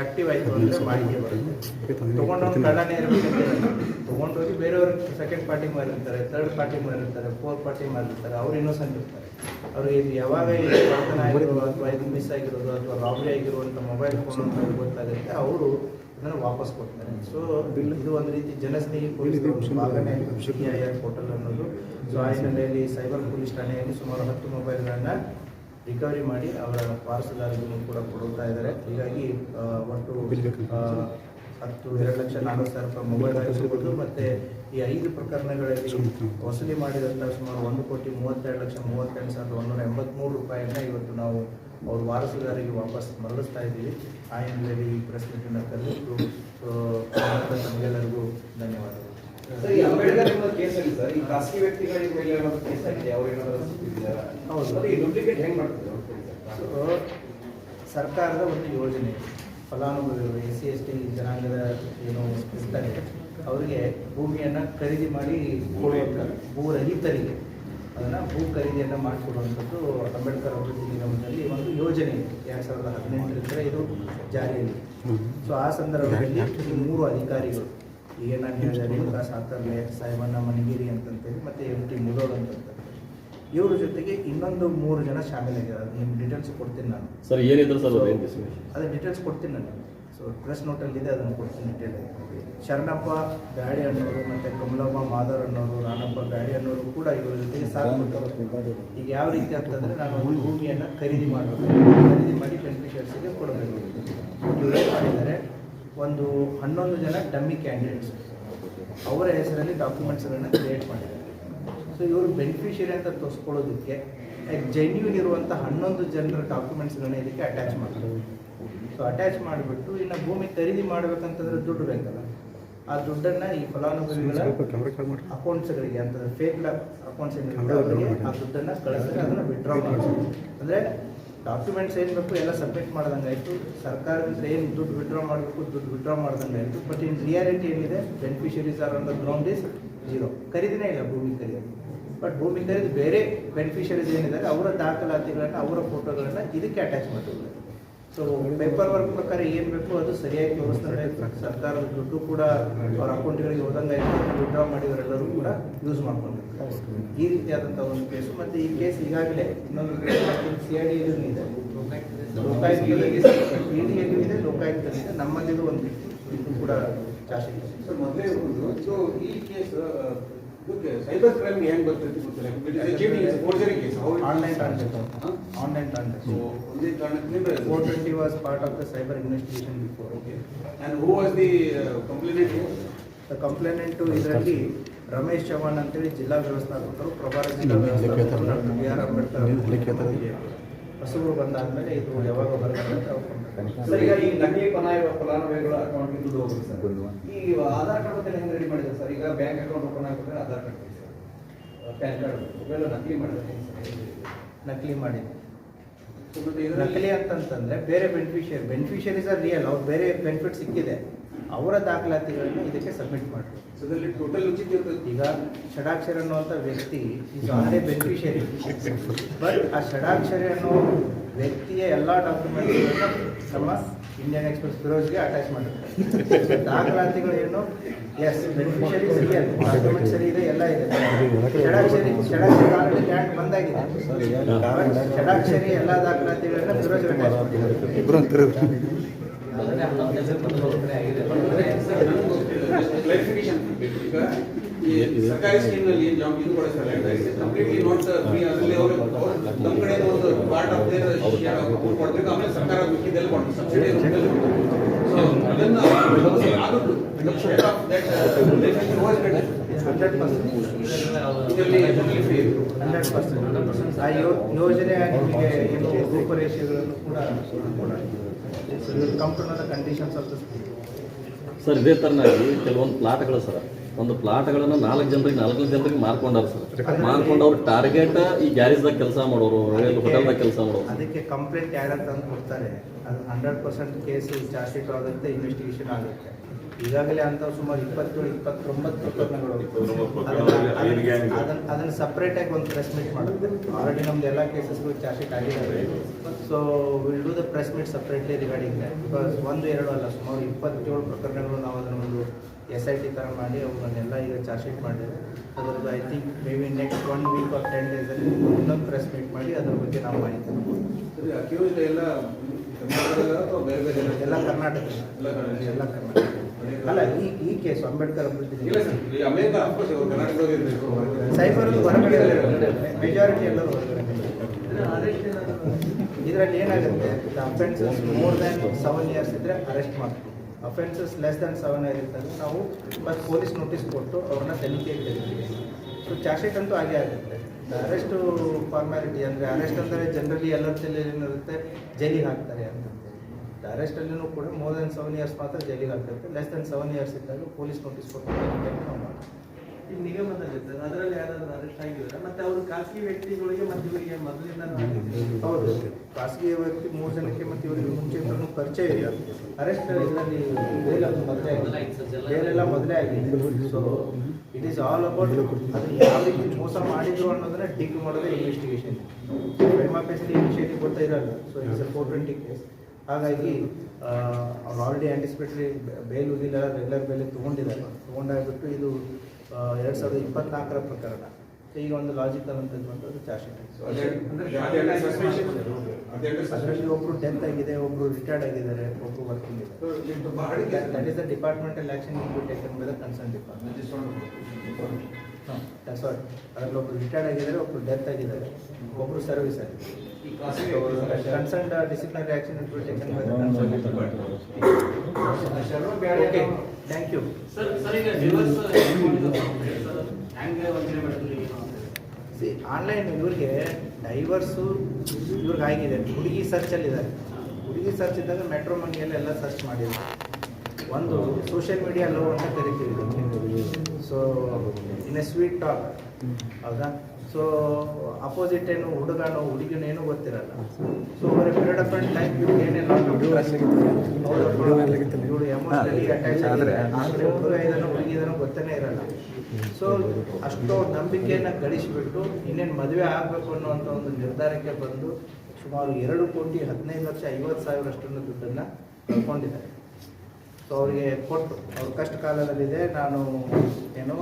ಆಕ್ಟಿವ್ ಆಯಿತು ಅಂದರೆ ಮಾಹಿತಿ ಬರುತ್ತೆ. ತೊಗೊಂಡವ್ನು ಕಳ್ಳನೇ ಇರಬೇಕಂತ ತೊಗೊಂಡೋಗಿ ಬೇರೆಯವ್ರು ಸೆಕೆಂಡ್ ಪಾರ್ಟಿ ಮಾಡಿರ್ತಾರೆ ತರ್ಡ್ ಪಾರ್ಟಿ ಮಾಡಿರ್ತಾರೆ ಫೋರ್ತ್ ಪಾರ್ಟಿ ಮಾಡಿರ್ತಾರೆ ಅವ್ರು ಇನ್ನೋಸೆಂಟ್ ಇರ್ತಾರೆ. ಅವ್ರು ಇದು ಯಾವಾಗ ಕಳ್ತನ ಆಗಿರೋದು ಅಥವಾ ಇದು ಮಿಸ್ ಆಗಿರೋದು ಅಥವಾ ರಾಬರಿ ಆಗಿರುವಂಥ ಮೊಬೈಲ್ ಫೋನ್ ಅಂತ ಗೊತ್ತಾಗುತ್ತೆ. ಅವರು ಅದನ್ನು ವಾಪಸ್ ಕೊಡ್ತಾರೆ. ಸೊ ಇದು ಒಂದು ರೀತಿ ಜನಸ್ನೇಹಿ ಪೊಲೀಸ್ ಒಂದು ಭಾಗನೇ ಸಿ ಐ ಆರ್ ಪೋರ್ಟಲ್ ಅನ್ನೋದು. ಸೊ ಆ ಹಿನ್ನೆಲೆಯಲ್ಲಿ ಸೈಬರ್ ಪೊಲೀಸ್ ಠಾಣೆಯಲ್ಲಿ ಸುಮಾರು ಹತ್ತು ಮೊಬೈಲ್ಗಳನ್ನು ರಿಕವರಿ ಮಾಡಿ ಅವರ ವಾರಸುದಾರರಿಗೂ ಕೂಡ ಕೊಡುತ್ತಾ ಇದ್ದಾರೆ. ಹೀಗಾಗಿ ಒಟ್ಟು ಹತ್ತು ಎರಡು ಲಕ್ಷ ನಾಲ್ಕು ಸಾವಿರ ರೂಪಾಯಿ ಮೊಬೈಲ್ ಆಗಿರ್ಬೋದು ಮತ್ತು ಈ ಐದು ಪ್ರಕರಣಗಳಲ್ಲಿ ವಸೂಲಿ ಮಾಡಿದಂತಹ ಸುಮಾರು ಒಂದು ಕೋಟಿ ಮೂವತ್ತೆರಡು ಲಕ್ಷ ಮೂವತ್ತೆರಡು ಸಾವಿರದ ಒಂದೂರ ಎಂಬತ್ತ್ಮೂರು ರೂಪಾಯಿಯನ್ನು ಇವತ್ತು ನಾವು ಅವ್ರ ವಾರಸುದಾರಿಗೆ ವಾಪಸ್ ಮರಳಿಸ್ತಾ ಇದ್ದೀವಿ ಆ ಹಿನ್ನೆಲೆಯಲ್ಲಿ ಈ ಪ್ರೆಸ್ ಮೀಟನ್ನು ಕರೆದಿದ್ದು ತಮಗೆಲ್ಲರಿಗೂ ಧನ್ಯವಾದಗಳು ಸರ್ ಈ ಅಂಬೇಡ್ಕರ್ ಎಂಬ ಸರ್ ಈ ಖಾಸಗಿ ವ್ಯಕ್ತಿಗಳ ಮೇಲೆ ಏನಾದ್ರು ಕೇಸ್ ಆಗಿದೆ ಅವ್ರು ಏನಾದ್ರು ಸುತ್ತಿದ್ದಾರಾ? ಹೌದು. ಮತ್ತೆ ಈ ಮಾಡ್ತಾರೆ ಸರ್? ಸರ್ಕಾರದ ಒಂದು ಯೋಜನೆ ಫಲಾನುಭವಿಗಳು ಎಸ್ ಸಿ ಎಸ್ ಟಿ ಜನಾಂಗದ ಏನು ಇರ್ತಾರೆ ಅವರಿಗೆ ಭೂಮಿಯನ್ನು ಖರೀದಿ ಮಾಡಿ ಭೂ ರಹಿತರಿಗೆ. ಅದನ್ನು ಭೂ ಖರೀದಿಯನ್ನು ಮಾಡಿಕೊಡುವಂಥದ್ದು ಅಂಬೇಡ್ಕರ್ ಅಭಿವೃದ್ಧಿ ನಿಗಮದಲ್ಲಿ ಒಂದು ಯೋಜನೆ ಇದೆ. ಎರಡು ಸಾವಿರದ ಹದಿನೆಂಟರಿಂದ ಇದು ಜಾರಿಯಲ್ಲಿ. ಸೊ ಆ ಸಂದರ್ಭದಲ್ಲಿ ಈ ಮೂರು ಅಧಿಕಾರಿಗಳು ಈಗ ನಾನು ಹೇಳಿದೆ ರೇಣುಕಾ ಸಾತರ್ಲೆ ಸಾಹೇಬಣ್ಣ ಮನಗಿರಿ ಅಂತಂತೇಳಿ ಮತ್ತು ಎಂ ಟಿ ಮುದೋಳ್ ಅಂತಂತ ಇವ್ರ ಜೊತೆಗೆ ಇನ್ನೊಂದು ಮೂರು ಜನ ಶಾಮೀಲಾಗಿದ್ದಾರೆ ನಿಮ್ಮ ಡೀಟೇಲ್ಸ್ ಕೊಡ್ತೀನಿ ನಾನು. ಸರ್ ಏನಿದ್ರು ಸರ್ ಏನು ಡಿಸ್ಕಷನ್ ಅದೇ ಡೀಟೇಲ್ಸ್ ಕೊಡ್ತೀನಿ ನಾನು. ಪ್ರೆಸ್ ನೋಟಲ್ಲಿದೆ ಅದನ್ನು ಕೊಡ್ತೀನಿ ಡೀಟೇಲ್ ಶರಣಪ್ಪ ಗಾಡಿ ಅನ್ನೋರು ಮತ್ತು ಕಮಲಮ್ಮ ಮಾದರ್ ಅನ್ನೋರು, ರಾಣಪ್ಪ ಗಾಡಿ ಅನ್ನೋರು ಕೂಡ ಇವರ ಜೊತೆಗೆ ಕೊಟ್ಟರು ಈಗ ಯಾವ ರೀತಿ ಅಂತಂದರೆ ನಾನು ಒಂದು ಭೂಮಿಯನ್ನು ಖರೀದಿ ಮಾಡಬೇಕು. ಖರೀದಿ ಮಾಡಿ ಬೆನಿಫಿಷಿಯರ್ಸಿಗೆ ಕೊಡಬೇಕು. ಇವರು ಏನು ಮಾಡಿದ್ದಾರೆ, ಒಂದು ಹನ್ನೊಂದು ಜನ ಡಮ್ಮಿ ಕ್ಯಾಂಡಿಡೇಟ್ಸ್. ಅವರ ಹೆಸರಲ್ಲಿ ಡಾಕ್ಯುಮೆಂಟ್ಸ್ಗಳನ್ನು ಕ್ರಿಯೇಟ್ ಮಾಡಿದ್ದಾರೆ. ಸೊ ಇವರು ಬೆನಿಫಿಷಿಯರಿ ಅಂತ ತೋರಿಸ್ಕೊಳ್ಳೋದಕ್ಕೆ ಜೆನ್ಯೂನ್ ಇರುವಂಥ ಹನ್ನೊಂದು ಜನರ ಡಾಕ್ಯುಮೆಂಟ್ಸ್ಗಳನ್ನ ಇದಕ್ಕೆ ಅಟ್ಯಾಚ್ ಮಾಡ್ತಾರೆ. ಸೊ ಅಟ್ಯಾಚ್ ಮಾಡಿಬಿಟ್ಟು ಇನ್ನು ಭೂಮಿ ಖರೀದಿ ಮಾಡಬೇಕಂತಂದ್ರೆ ದುಡ್ಡು ಬೇಕಲ್ಲ. ಆ ದುಡ್ಡನ್ನು ಈ ಫಲಾನುಭವಿಗಳ ಅಕೌಂಟ್ಸ್ಗಳಿಗೆ ಅಂತಂದ್ರೆ ಫೇಕ್ ಅಕೌಂಟ್ಸ್ ಅವರಿಗೆ ಆ ದುಡ್ಡನ್ನು ಕಳಿಸಿದ್ರೆ ಅದನ್ನು ವಿಡ್ರಾ ಮಾಡ್ತಾರೆ. ಅಂದರೆ ಡಾಕ್ಯುಮೆಂಟ್ಸ್ ಏನು ಬೇಕು ಎಲ್ಲ ಸಬ್ಮಿಟ್ ಮಾಡ್ದಂಗೆ ಆಯಿತು. ಸರ್ಕಾರದಿಂದ ಏನು ದುಡ್ಡು ವಿಡ್ರಾ ಮಾಡಬೇಕು ದುಡ್ಡು ವಿಡ್ರಾ ಮಾಡ್ದಂಗೆ ಆಯಿತು. ಬಟ್ ಇನ್ ರಿಯಾಲಿಟಿ ಏನಿದೆ? Beneficiaries are on the ground is zero ಖರೀದಿನೇ ಇಲ್ಲ ಭೂಮಿ ಖರೀದಿ. ಬಟ್ ಭೂಮಿ ಖರೀದಿ ಬೇರೆ ಬೆನಿಫಿಷರೀಸ್ ಏನಿದ್ದಾರೆ, ಅವರ ದಾಖಲಾತಿಗಳನ್ನು, ಅವರ ಫೋಟೋಗಳನ್ನು ಇದಕ್ಕೆ ಅಟ್ಯಾಚ್ ಮಾಡಿದ್ದಾರೆ ಸೊ ಪೇಪರ್ ವರ್ಕ್ ಪ್ರಕಾರ ಏನು ಬೇಕು ಅದು ಸರಿಯಾಗಿ ತೋರಿಸ್ತಾರೆ ಸರ್ಕಾರದ ದುಡ್ಡು ಕೂಡ ಅವ್ರ ಅಕೌಂಟ್ಗಳಿಗೆ ಹೋದಂಗೆ ವಿಡ್ರಾ ಮಾಡಿದವರೆಲ್ಲರೂ ಕೂಡ ಯೂಸ್ ಮಾಡ್ಕೊಂಡಿರ್ತಾರೆ. ಈ ರೀತಿಯಾದಂಥ ಒಂದು ಕೇಸು ಮತ್ತು ಈ ಕೇಸ್ ಈಗಾಗಲೇ ಇನ್ನೊಂದು ಸಿ ಐ ಡಿ ಇದೆ. ಲೋಕಾಯುಕ್ತದಲ್ಲಿ ಇಡಿಯಲ್ಲೂ ಇದೆ ಲೋಕಾಯುಕ್ತದಲ್ಲಿದೆ ನಮ್ಮಲ್ಲಿರೋ ಒಂದು ಇದು ಕೂಡ ಜಾಸ್ತಿ ಸೊ ಇದೆ ಮೊದಲೇ ಸೊ ಈ ಕೇಸ್ ಇದಕ್ಕೆ ಸೈಬರ್ ಕ್ರೈಮ್ ಹೆಂಗ್ ಬರ್ತೈತಿ ಗೊತ್ತಿಲ್ಲ. Forgery case online transaction online so transaction ಒಂದೇ ಕಾರಣಕ್ಕೆ four twenty was part of the cyber investigation before okay and who was the complaint the complainant ಇದರಲ್ಲಿ ರಮೇಶ್ ಚವಾಣ್ ಅಂತೇಳಿ ಜಿಲ್ಲಾ ವ್ಯವಸ್ಥಾಪಕರು ಪ್ರಭಾರ ಜಿಲ್ಲಾ ವ್ಯವಸ್ಥಾಪಕರು ಬಿ ಆರ್ ಅಂಬೇಡ್ಕರ್ ಹೊಸಬರು ಬಂದಾದ್ಮೇಲೆ ಇದು ಯಾವಾಗ ಬರ್ತದೆ ಅಂತ ಸರ್ ಈಗ ಈ ನಕಲಿ ಫಲಾಯ ಫಲಾನುಭವಿಗಳ ಅಕೌಂಟ್ ದುಡ್ಡು ಹೋಗುತ್ತೆ ಸರ್. ಈ ಆಧಾರ್ ಕಾರ್ಡ್ ಮತ್ತೆ ಹೆಂಗ್ ರೆಡಿ ಮಾಡಿದ್ರೆ ಸರ್? ಈಗ ಬ್ಯಾಂಕ್ ಅಕೌಂಟ್ ಓಪನ್ ಆಗಬೇಕಾದ್ರೆ ಆಧಾರ್ ಕಾರ್ಡ್ ಬೇಕು ಸರ್. ಪ್ಯಾನ್ ಕಾರ್ಡ್ ಮೊಬೈಲ್ ನಕಲಿ ಮಾಡಿದ್ರೆ ಸರ್? ನಕಲಿ ಮಾಡಿದೆ. ಸೊ ಮತ್ತೆ ಇದರಲ್ಲಿ ನಕಲಿ ಅಂತಂತಂದ್ರೆ ಬೇರೆ ಬೆನಿಫಿಷಿಯರಿ ಬೆನಿಫಿಷರೀಸ್ ಆರ್ ರಿಯಲ್ ಅವ್ರು ಬೇರೆ ಬೆನಿಫಿಟ್ ಸಿಕ್ಕಿದೆ. ಅವರ ದಾಖಲಾತಿಗಳನ್ನ ಇದಕ್ಕೆ ಸಬ್ಮಿಟ್ ಮಾಡಿ ಸೊ ಇದರಲ್ಲಿ ಟೋಟಲ್ ಉಚಿತ ಇರ್ತದೆ. ಈಗ ಷಡಾಕ್ಷರ ಅನ್ನುವಂಥ ವ್ಯಕ್ತಿ ಈಸ್ ಆಲ್ರೆಡಿ ಬೆನಿಫಿಷಿಯರಿ ಬಟ್ ಆ ಷಡಾಕ್ಷರಿ ಅನ್ನೋ ವ್ಯಕ್ತಿಯ ಎಲ್ಲ ಡಾಕ್ಯುಮೆಂಟ್ಗಳನ್ನು ನಮ್ಮ ಇಂಡಿಯನ್ ಎಕ್ಸ್ಪ್ರೆಸ್ ಫಿರೋಜ್ಗೆ ಅಟ್ಯಾಚ್ ಮಾಡಿರ್ತಾರೆ. ದಾಖಲಾತಿಗಳು ಏನು? ಎಸ್ ಬೆನಿಫಿಷರಿ ಸರಿ ಇದೆ ಡಾಕ್ಯುಮೆಂಟ್ ಸರಿ ಇದೆ ಎಲ್ಲ ಇದೆ. ಷಡಾಕ್ಷರಿ ಷಡಾಕ್ಷರಿ ಆಲ್ರೆಡಿ ಲ್ಯಾಂಡ್ ಬಂದಾಗಿದೆ. ಷಡಾಕ್ಷರಿ ಎಲ್ಲ ದಾಖಲಾತಿಗಳನ್ನ ಫಿರೋಜ್ ಅಟ್ಯಾಚ್ ಮಾಡಿದ್ದಾರೆ ಕ್ಲಾರಿಫಿಕೇಶನ್ ಈಗ ಈ ಸರ್ಕಾರಿ ಸ್ಕೀಮ್ನಲ್ಲಿ ಏನು ಜಾಬ್ ಇದು ಕೊಡಿಸ್ತಾರೆ ಕಂಪ್ಲೀಟ್ಲಿ ನೋಟ್ ಫ್ರೀ ಅದರಲ್ಲಿ ಅವರು ನಮ್ಮ ಕಡೆ ಒಂದು ಪಾರ್ಟ್ ಆಫ್ ದೇರ್ ಕೊಡ್ಬೇಕು. ಆಮೇಲೆ ಸರ್ಕಾರ ಮಿಕ್ಕಿದ್ದೆಲ್ಲ ಕೊಡ್ಬೇಕು. ಸಬ್ಸಿಡಿ ಸೊ ಅದನ್ನ ಆಗುತ್ತೆ ಆ ಯೋ ಯೋಜನೆ ನಿಮಗೆ ಏನು ರೂಪರೇಷೆಗಳನ್ನು ಕೂಡ computer conditions of the scheme sir ಇದೇ ಥರನಾಗಿ ಕೆಲವೊಂದು ಪ್ಲಾಟ್ಗಳು ಸರ್ ಒಂದು ಪ್ಲಾಟ್ಗಳನ್ನು ನಾಲ್ಕು ಜನರಿಗೆ ನಾಲ್ಕು ಜನರಿಗೆ ಮಾರ್ಕೊಂಡವ್ರು ಸರ್. ಮಾರ್ಕೊಂಡು ಅವ್ರು ಟಾರ್ಗೆಟ್ ಈ ಗ್ಯಾರೇಜ್ದಾಗ ಕೆಲಸ ಮಾಡೋರು ಹೋಟೆಲ್ದಾಗ ಕೆಲಸ ಮಾಡೋರು ಅದಕ್ಕೆ ಕಂಪ್ಲೇಂಟ್ ಯಾರು ಅಂತ ಕೊಡ್ತಾರೆ. ಅದು hundred percent case charge sheet ಆಗುತ್ತೆ ಇನ್ವೆಸ್ಟಿಗೇಷನ್ ಆಗುತ್ತೆ. ಈಗಾಗಲೇ ಅಂತ ಸುಮಾರು ಇಪ್ಪತ್ತೇಳು ಇಪ್ಪತ್ತೊಂಬತ್ತು ಪ್ರಕರಣಗಳು ಅದನ್ನ- ಅದನ್ನು ಅದನ್ನ ಅದನ್ನ ಸಪ್ರೇಟ್ ಆಗಿ ಒಂದು ಪ್ರೆಸ್ ಮೀಟ್ ಮಾಡುತ್ತೆ. ಆಲ್ರೆಡಿ ನಮ್ದು ಎಲ್ಲ ಕೇಸಸ್ಗಳು ಚಾರ್ಜ್ ಶೀಟ್ ಆಗಿದ್ದಾವೆ so will do the press meet separately regarding that because ಒಂದು ಎರಡು ಅಲ್ಲ ಸುಮಾರು ಇಪ್ಪತ್ತೇಳು ಪ್ರಕರಣಗಳು ನಾವು ಅದನ್ನ ಒಂದು ಎಸ್ ಐ ಟಿ ಥರ ಮಾಡಿ ಅವುಗಳನ್ನೆಲ್ಲ ಈಗ ಚಾರ್ಜ್ ಶೀಟ್ ಮಾಡಿದೆ ಅದರದ್ದು I think maybe next one week or ten ಡೇಸಲ್ಲಿ ಇನ್ನೊಂದು ಪ್ರೆಸ್ ಮೀಟ್ ಮಾಡಿ ಅದ್ರ ಬಗ್ಗೆ ನಾವು ಮಾಹಿತಿ ಅಕ್ಯೂಸ್ಡ್ ಎಲ್ಲ ಬೇರೆ ಬೇರೆ ಎಲ್ಲ ಕರ್ನಾಟಕ. ಎಲ್ಲ ಕರ್ನಾಟಕ. ಅಲ್ಲ ಈ ಈ ಕೇಸ್ ಅಂಬೇಡ್ಕರ್ ಸೈಫರ್ ಹೊರಗಡೆ. ಸೈಬರ್ ಹೊರಗಡೆ ಮೆಜಾರಿಟಿ ಎಲ್ಲರೂ ಹೊರಗಡೆ ಇದರಲ್ಲಿ ಏನಾಗುತ್ತೆ? The offences more than seven years ಇದ್ದರೆ ಅರೆಸ್ಟ್ ಮಾಡ್ತೀವಿ. ಅಫೆನ್ಸಸ್ ಲೆಸ್ ದನ್ ಸೆವೆನ್ ಇದ್ದಾಗ ನಾವು ಫಸ್ಟ್ ಪೊಲೀಸ್ ನೋಟಿಸ್ ಕೊಟ್ಟು ಅವ್ರನ್ನ ತನಿಖೆಗೆ ತೆಗಿತೀವಿ ಸೊ ಚಾರ್ಜ್ ಶೀಟ್ ಅಂತೂ ಹಾಗೆ ಆಗುತ್ತೆ. ಅರೆಸ್ಟು ಫಾರ್ಮ್ಯಾಲಿಟಿ ಅಂದರೆ ಅರೆಸ್ಟ್ ಅಂದರೆ ಜನರಲಿ ಎಲ್ಲರ ತಲೆಯಲ್ಲಿ ಏನಿರುತ್ತೆ? ಜೈಲಿಗೆ ಹಾಕ್ತಾರೆ ಅಂತ. ಅರೆಸ್ಟಲ್ಲೂ ಕೂಡ ಮೋರ್ ದೆನ್ ಸೆವೆನ್ ಇಯರ್ಸ್ ಮಾತ್ರ ಜೈಲಿಗೆ ಹಾಕ್ತಿರುತ್ತೆ ಲೆಸ್ ದೆನ್ ಸೆವೆನ್ ಇಯರ್ಸ್ ಇದ್ದಾಗ ಪೊಲೀಸ್ ನೋಟಿಸ್ ಕೊಟ್ಟು ನಾವು ಮಾಡ್ತೀವಿ. ಈಗ ನಿಗಮದಲ್ಲಿರ್ತಾರೆ ಅದರಲ್ಲಿ ಯಾರಾದರೂ ಅರೆಸ್ಟ್ ಆಗಿದ್ದಾರೆ? ಮತ್ತೆ ಅವರು ಖಾಸಗಿ ವ್ಯಕ್ತಿಗಳಿಗೆ ಮತ್ತೆ ಇವರಿಗೆ ಮೊದಲಿಂದ ಹೌದು. ಖಾಸಗಿ ವ್ಯಕ್ತಿ ಮೂರು ಜನಕ್ಕೆ ಮತ್ತೆ ಇವರಿಗೆ ಮುಂಚೆ ಪರಿಚಯ ಇಲ್ಲ. ಅರೆಸ್ಟ್ ಇದರಲ್ಲಿ ಅದು ಮೊದಲೇ ಆಗಿದೆ. ಮೊದಲೇ ಆಗಿದೆ. So it is all about ಅದು ಯಾವ ರೀತಿ ಮೋಸ ಮಾಡಿದ್ರು ಅನ್ನೋದನ್ನ ಡಿಗ್ ಮಾಡೋದೇ ಇನ್ವೆಸ್ಟಿಗೇಷನ್ ಫೇಸ್ಲಿ ಇನಿಷಿಯೇಟಿವ್ ಕೊಡ್ತಾ ಇರಲ್ಲ. So it's a four twenty case ಹಾಗಾಗಿ ಅವ್ರು ಆಲ್ರೆಡಿ ಆಂಟಿಸಿಪೇಟರಿ ಬೇಲ್ ಉದಿಲ್ಲ ರೆಗ್ಯುಲರ್ ಬೇಲೆ ತೊಗೊಂಡಿದ್ದಾರೆ. ತೊಗೊಂಡಾಗ್ಬಿಟ್ಟು ಇದು ಎರಡು ಸಾವಿರದ ಇಪ್ಪತ್ನಾಲ್ಕರ ಪ್ರಕರಣ. ಸೊ ಈಗ ಒಂದು ಲಾಜಿಕಲ್ ಅಂತ ಬಂದು ಅದು ಚಾರ್ಜ್ ಶೀಟ್ ಅದರಲ್ಲಿ ಒಬ್ರು ಡೆತ್ ಆಗಿದೆ ಒಬ್ರು ರಿಟೈರ್ಡ್ ಆಗಿದ್ದಾರೆ ಒಬ್ರು ವರ್ಕಿಂಗ್ ಇದೆ. That is the departmental action will be taken by the concern department what ಅದರಲ್ಲಿ ಒಬ್ರು ರಿಟೈರ್ಡ್ ಆಗಿದ್ದಾರೆ ಒಬ್ರು ಡೆತ್ ಆಗಿದ್ದಾರೆ ಒಬ್ರು ಸರ್ವಿಸ್ ಆಗಿದೆ concern disciplinary action will be taken by the concern department okay thank you sir sir ಈಗ reverse ಹೆಂಗೆ ವಂಚನೆ ಮಾಡಿದ್ರು ಈಗ ಸಿ ಆನ್ಲೈನ್ ಇವ್ರಿಗೆ ಡೈವರ್ಸು ಇವ್ರಿಗೆ ಆಗಿದೆ. ಹುಡುಗಿ ಸರ್ಚಲ್ಲಿದ್ದಾರೆ ಹುಡುಗಿ ಸರ್ಚ್ ಇದ್ದಾಗ ಮೆಟ್ರೋ ಮಂಗಿಯಲ್ಲಿ ಎಲ್ಲ ಸರ್ಚ್ ಮಾಡಿದ್ರು. ಒಂದು ಸೋಷಿಯಲ್ ಮೀಡಿಯಾ ಲೋ ಅಂತ ಕರಿತೀವಿ so in a sweet talk ಹೌದಾ? ಸೊ ಅಪೋಸಿಟ್ ಏನು ಹುಡುಗನೋ ಹುಡುಗಿನೋ ಏನು ಗೊತ್ತಿರಲ್ಲ. ಸೊ ಅವರ ಪೀರಿಯಡ್ ಆಫ್ ಟೈಮ್ ಇವ್ರು ಏನೇನು ಇವಳು ಎಮೋಷನಲಿ ಅಟ್ಯಾಚ್ ಆದರೆ ಆ ಹುಡುಗ ಇದನ್ನು ಹುಡುಗಿ ಇದನ್ನು ಗೊತ್ತೇ ಇರಲ್ಲ. ಸೊ ಅಷ್ಟು ನಂಬಿಕೆಯನ್ನ ಗಳಿಸಿಬಿಟ್ಟು ಇನ್ನೇನು ಮದುವೆ ಆಗ್ಬೇಕು ಅನ್ನುವಂಥ ಒಂದು ನಿರ್ಧಾರಕ್ಕೆ ಬಂದು ಸುಮಾರು ಎರಡು ಕೋಟಿ ಹದಿನೈದು ಲಕ್ಷ ಐವತ್ತು ಸಾವಿರಷ್ಟನ್ನು ದುಡ್ಡನ್ನ ಕಳ್ಕೊಂಡಿದ್ದಾರೆ. ಸೊ ಅವರಿಗೆ ಕೊಟ್ಟು ಅವ್ರ ಕಷ್ಟ ಕಾಲದಲ್ಲಿದೆ ನಾನು ಏನು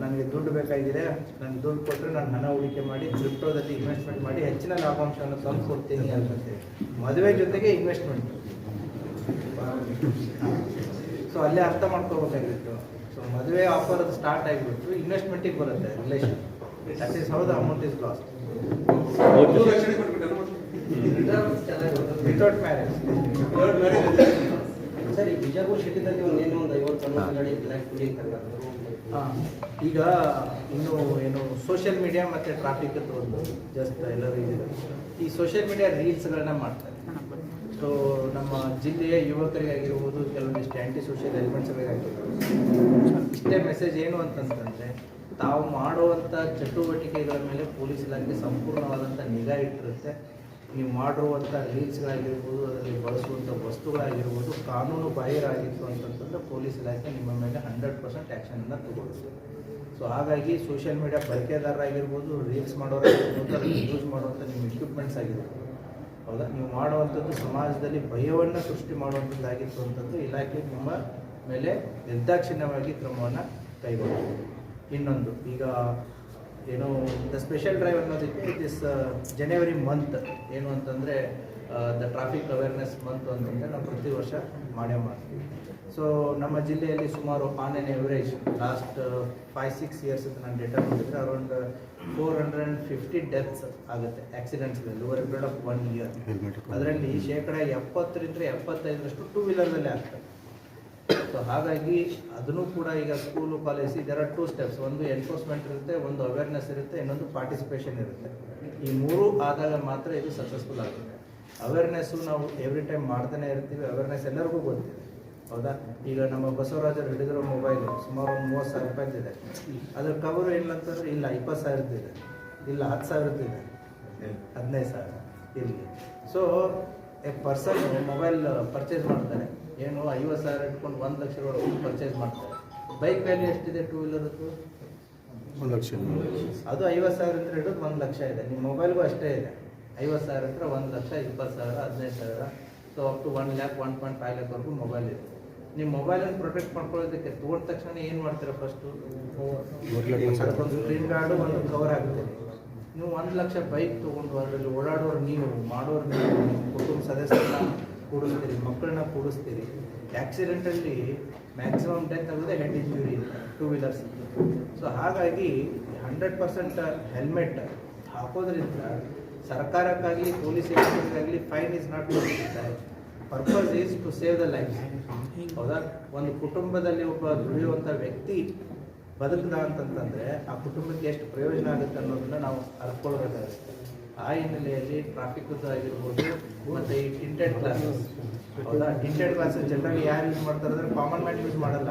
ನನಗೆ ದುಡ್ಡು ಬೇಕಾಗಿದೆ ನನಗೆ ದುಡ್ಡು ಕೊಟ್ಟರೆ ನಾನು ಹಣ ಹೂಡಿಕೆ ಮಾಡಿ ಕ್ರಿಪ್ಟೋದಲ್ಲಿ ಇನ್ವೆಸ್ಟ್ಮೆಂಟ್ ಮಾಡಿ ಹೆಚ್ಚಿನ ಲಾಭಾಂಶವನ್ನು ತಂದು ಕೊಡ್ತೀನಿ ಅಂತಂತೆ ಮದುವೆ ಜೊತೆಗೆ ಇನ್ವೆಸ್ಟ್ಮೆಂಟ್ ಸೊ ಅಲ್ಲೇ ಅರ್ಥ ಮಾಡ್ಕೋಬೇಕಾಗಿತ್ತು ಸೊ ಮದುವೆ ಆಫರ್ ಅದು ಸ್ಟಾರ್ಟ್ ಆಗಿಬಿಟ್ಟು ಇನ್ವೆಸ್ಟ್ಮೆಂಟಿಗೆ ಬರುತ್ತೆ ರಿಲೇಷನ್ ಅಟ್ ಈಸ್ ಹೌದು amount is lost. Without marriage ಈಗ ಇನ್ನು ಏನು ಸೋಷಿಯಲ್ ಮೀಡಿಯಾ ಮತ್ತು ಟ್ರಾಫಿಕ್ ಒಂದು ಜಸ್ಟ್ ಎಲ್ಲರೂ ಇದೆ. ಈ ಸೋಷಿಯಲ್ ಮೀಡಿಯಾ ರೀಲ್ಸ್ಗಳನ್ನ ಮಾಡ್ತಾರೆ. ಸೊ ನಮ್ಮ ಜಿಲ್ಲೆಯ ಯುವಕರಿಗಾಗಿರ್ಬೋದು ಕೆಲವೊಂದಿಷ್ಟು ಆ್ಯಂಟಿ ಸೋಷಿಯಲ್ ಎಲಿಮೆಂಟ್ಸ್ಗಳಿಗಾಗಿರ್ಬೋದು ಇಷ್ಟೇ ಮೆಸೇಜ್ ಏನು ಅಂತಂತಂದರೆ ತಾವು ಮಾಡುವಂಥ ಚಟುವಟಿಕೆಗಳ ಮೇಲೆ ಪೊಲೀಸ್ ಇಲಾಖೆ ಸಂಪೂರ್ಣವಾದಂಥ ನಿಗಾ ಇಟ್ಟಿರುತ್ತೆ. ನೀವು ಮಾಡಿರುವಂಥ ರೀಲ್ಸ್ಗಳಾಗಿರ್ಬೋದು, ಅದರಲ್ಲಿ ಬಳಸುವಂಥ ವಸ್ತುಗಳಾಗಿರ್ಬೋದು, ಕಾನೂನು ಬಾಹಿರಾಗಿತ್ತು ಅಂತಂತಂದ್ರೆ ಪೊಲೀಸ್ ಇಲಾಖೆ ನಿಮ್ಮ ಮೇಲೆ ಹಂಡ್ರೆಡ್ ಪರ್ಸೆಂಟ್ ಆ್ಯಕ್ಷನನ್ನು ತಗೊಳ್ಳುತ್ತೆ. ಸೊ ಹಾಗಾಗಿ ಸೋಷಿಯಲ್ ಮೀಡಿಯಾ ಬಳಕೆದಾರರಾಗಿರ್ಬೋದು, ರೀಲ್ಸ್ ಮಾಡೋರಾಗಿರ್ಬೋದು, ಅದನ್ನು ಯೂಸ್ ಮಾಡುವಂಥ ನಿಮ್ಮ ಎಕ್ವಿಪ್ಮೆಂಟ್ಸ್ ಆಗಿರ್ಬೋದು. ಹೌದಾ? ನೀವು ಮಾಡುವಂಥದ್ದು ಸಮಾಜದಲ್ಲಿ ಭಯವನ್ನು ಸೃಷ್ಟಿ ಮಾಡುವಂಥದ್ದಾಗಿತ್ತು ಅಂತಂದು ಇಲಾಖೆ ನಿಮ್ಮ ಮೇಲೆ ನಿರ್ದಾಕ್ಷಿಣ್ಯವಾಗಿ ಕ್ರಮವನ್ನು ಕೈಗೊಳ್ಳುತ್ತೆ ಇನ್ನೊಂದು, ಈಗ ಏನು ದ ಸ್ಪೆಷಲ್ ಡ್ರೈವ್ ಅನ್ನೋದಕ್ಕೆ ದಿಸ್ ಜನವರಿ ಮಂತ್ ಏನು ಅಂತಂದರೆ ದ ಟ್ರಾಫಿಕ್ ಅವೇರ್ನೆಸ್ ಮಂತ್ ಅಂತಂದರೆ ನಾವು ಪ್ರತಿ ವರ್ಷ ಮಾಡೇ ಮಾಡ್ತೀವಿ. ಸೊ ನಮ್ಮ ಜಿಲ್ಲೆಯಲ್ಲಿ ಸುಮಾರು on an average last five six years ನಾನು ಡೇಟಾ ನೋಡಿದರೆ around four hundred and fifty deaths ಆಗುತ್ತೆ. ಆಕ್ಸಿಡೆಂಟ್ಸ್ಗಳಲ್ಲಿ over period of one year ಅದರಲ್ಲಿ ಶೇಕಡ ಎಪ್ಪತ್ತರಿಂದ ಎಪ್ಪತ್ತೈದರಷ್ಟು ಟೂ ವೀಲರ್ದಲ್ಲೇ ಆಗ್ತದೆ. ಸೊ ಹಾಗಾಗಿ ಅದನ್ನು ಕೂಡ ಈಗ ಸ್ಕೂಲು ಕಾಲೇಜ್ ಇದೆ ಟೂ ಸ್ಟೆಪ್ಸ್ ಒಂದು ಎನ್ಫೋರ್ಸ್ಮೆಂಟ್ ಇರುತ್ತೆ, ಒಂದು ಅವೇರ್ನೆಸ್ ಇರುತ್ತೆ, ಇನ್ನೊಂದು ಪಾರ್ಟಿಸಿಪೇಷನ್ ಇರುತ್ತೆ. ಈ ಮೂರು ಆದಾಗ ಮಾತ್ರ ಇದು ಸಕ್ಸಸ್ಫುಲ್ ಆಗುತ್ತೆ. ಅವೇರ್ನೆಸ್ಸು ನಾವು ಎವ್ರಿ ಟೈಮ್ ಮಾಡ್ತಾನೆ ಇರ್ತೀವಿ ಅವೇರ್ನೆಸ್ ಎಲ್ಲರಿಗೂ ಗೊತ್ತಿದೆ. ಹೌದಾ? ಈಗ ನಮ್ಮ ಬಸವರಾಜರು ಹಿಡಿದಿರೋ ಮೊಬೈಲು ಸುಮಾರು ಒಂದು ಮೂವತ್ತು ಸಾವಿರ ರೂಪಾಯಿದಿದೆ ಅದ್ರ ಕವರು ಏನಂತಂದ್ರೆ, ಇಲ್ಲ, ಇಪ್ಪತ್ತು ಸಾವಿರದ್ದಿದೆ ಇಲ್ಲ, ಹತ್ತು ಸಾವಿರದ್ದಿದೆ ಹದಿನೈದು ಸಾವಿರ. ಇಲ್ಲಿ so a person mobile purchase ಮಾಡ್ತಾರೆ. ಏನು ಐವತ್ತು ಸಾವಿರ ಇಟ್ಕೊಂಡು ಒಂದು ಲಕ್ಷ ರೂಪಾಯಿ ಪರ್ಚೇಸ್ ಮಾಡ್ತಾರೆ. ಬೈಕ್ ವ್ಯಾಲ್ಯೂ ಎಷ್ಟಿದೆ ಟೂ ವೀಲರ್ದು ಒಂದು ಲಕ್ಷ ಅದು ಐವತ್ತು ಸಾವಿರ ಅಂತ ಹಿಡಿದು ಒಂದು ಲಕ್ಷ ಇದೆ. ನಿಮ್ಮ ಮೊಬೈಲ್ಗೂ ಅಷ್ಟೇ ಇದೆ. ಐವತ್ತು ಸಾವಿರ ಹತ್ರ ಒಂದು ಲಕ್ಷ ಇಪ್ಪತ್ತು ಸಾವಿರ ಹದಿನೈದು ಸಾವಿರ. So up to one lakh one point five ಲ್ಯಾಕ್ವರೆಗೂ mobile ಇದೆ. ನಿಮ್ಮ ಮೊಬೈಲನ್ನು ಪ್ರೊಟೆಕ್ಟ್ ಮಾಡ್ಕೊಳ್ಳೋದಕ್ಕೆ ತೊಗೊಂಡ ತಕ್ಷಣ ಏನು ಮಾಡ್ತೀರಾ ಫಸ್ಟು ಅದಕ್ಕೊಂದು ಸ್ಕ್ರೀನ್ ಗಾರ್ಡು ಒಂದು ಕವರ್ ಆಗುತ್ತೆ ನೀವು ಒಂದು ಲಕ್ಷ ಬೈಕ್ ತೊಗೊಂಡು ಅದರಲ್ಲಿ ಓಡಾಡೋರು ನೀವು ಮಾಡೋರು ನೀವು ಕುಟುಂಬ ಸದಸ್ಯರನ್ನ ಕೂಡಿಸ್ತೀರಿ, ಮಕ್ಕಳನ್ನ ಕೂಡಿಸ್ತೀರಿ. ಆಕ್ಸಿಡೆಂಟಲ್ಲಿ ಮ್ಯಾಕ್ಸಿಮಮ್ ಡೆತ್ ಆಗೋದೇ head injury two wheelers so ಹಾಗಾಗಿ ಹಂಡ್ರೆಡ್ ಪರ್ಸೆಂಟ್ ಹೆಲ್ಮೆಟ್ ಹಾಕೋದ್ರಿಂದ ಸರ್ಕಾರಕ್ಕಾಗಲಿ police ಇಲಾಖೆಗಾಗಲಿ fine is not purpose is to save the life ಹೌದಾ? ಒಂದು ಕುಟುಂಬದಲ್ಲಿ ಒಬ್ಬ ದುಡಿಯುವಂಥ ವ್ಯಕ್ತಿ ಬದುಕದ ಅಂತಂತಂದರೆ ಆ ಕುಟುಂಬಕ್ಕೆ ಎಷ್ಟು ಪ್ರಯೋಜನ ಆಗುತ್ತೆ ಅನ್ನೋದನ್ನ ನಾವು ಅರ್ಕೊಳ್ಬೇಕಾಗುತ್ತೆ ಆ ಹಿನ್ನೆಲೆಯಲ್ಲಿ ಟ್ರಾಫಿಕ್ ಆಗಿರ್ಬೋದು ಮತ್ತೆ ಈ ಟಿಂಟೆಡ್ ಕ್ಲಾಸಸ್ ಹೌದಾ? ಟಿಂಟೆಡ್ ಕ್ಲಾಸಸ್ ಜನರಲ್ಲಿ ಯಾರು ಯೂಸ್ ಮಾಡ್ತಾರೆ ಅಂದ್ರೆ ಕಾಮನ್ ಮ್ಯಾನ್ ಯೂಸ್ ಮಾಡಲ್ಲ.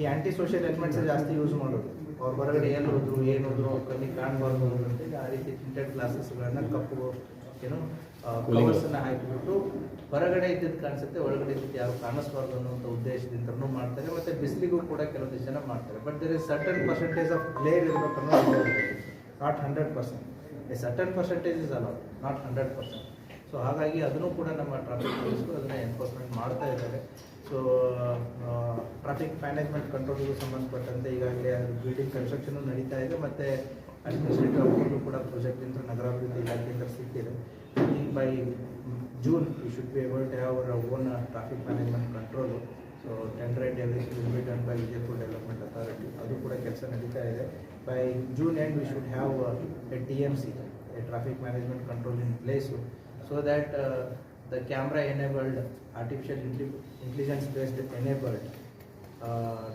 ಈ ಆಂಟಿ ಸೋಷಿಯಲ್ ಎಲಿಮೆಂಟ್ಸ್ ಜಾಸ್ತಿ ಯೂಸ್ ಮಾಡೋದು. ಅವ್ರು ಹೊರಗಡೆ ಏನು ಹೋದ್ರು ಏನು ಹೋದ್ರು ಅವ್ರ ಕಣ್ಣಿಗೆ ಕಾಣಬಾರ್ದು ಅಂತೇಳಿ ಆ ರೀತಿ ಟಿಂಟೆಡ್ ಗ್ಲಾಸಸ್ಗಳನ್ನ ಕಪ್ಪು ಏನು ಕವರ್ಸನ್ನ ಹಾಕಿಬಿಟ್ಟು ಹೊರಗಡೆ ಇದ್ದಿದ್ದು ಕಾಣಿಸುತ್ತೆ ಒಳಗಡೆ ಇದ್ದಿದ್ದು ಯಾರು ಕಾಣಿಸ್ಬಾರ್ದು ಅನ್ನೋಂಥ ಉದ್ದೇಶದಿಂದನೂ ಮಾಡ್ತಾರೆ ಮತ್ತೆ ಬಿಸಿಲಿಗೂ ಕೂಡ ಕೆಲವೊಂದು ಜನ ಮಾಡ್ತಾರೆ. But there is certain percentage of player ಇರಬೇಕು ಅನ್ನೋದು not hundred percent a certain percentage is allowed not hundred percent so ಹಾಗಾಗಿ ಅದನ್ನು ಕೂಡ ನಮ್ಮ ಟ್ರಾಫಿಕ್ ಪೊಲೀಸರು ಅದನ್ನು ಎನ್ಫೋರ್ಸ್ಮೆಂಟ್ ಮಾಡ್ತಾ ಇದ್ದಾರೆ. ಸೊ ಟ್ರಾಫಿಕ್ ಮ್ಯಾನೇಜ್ಮೆಂಟ್ ಕಂಟ್ರೋಲ್ಗೂ ಸಂಬಂಧಪಟ್ಟಂತೆ ಈಗಾಗಲೇ ಬಿಲ್ಡಿಂಗ್ ಕನ್ಸ್ಟ್ರಕ್ಷನ್ ನಡೀತಾ ಇದೆ ಮತ್ತು ಅಡ್ಮಿನಿಸ್ಟ್ರೇಟಿವ್ ಅಪ್ರೂವಲ್ ಕೂಡ ಪ್ರಾಜೆಕ್ಟಿಂದ ನಗರಾಭಿವೃದ್ಧಿ ಇಲಾಖೆಯಿಂದ ಸಿಕ್ಕಿದೆ. Think by June you should be able to have our own traffic management control so tender and everything will done by Vijayapur development authority ಅದು ಕೂಡ ಕೆಲಸ ನಡೀತಾ ಇದೆ. We should have a T M C A traffic management control in place so that the camera enabled artificial intelli intelligence based enabled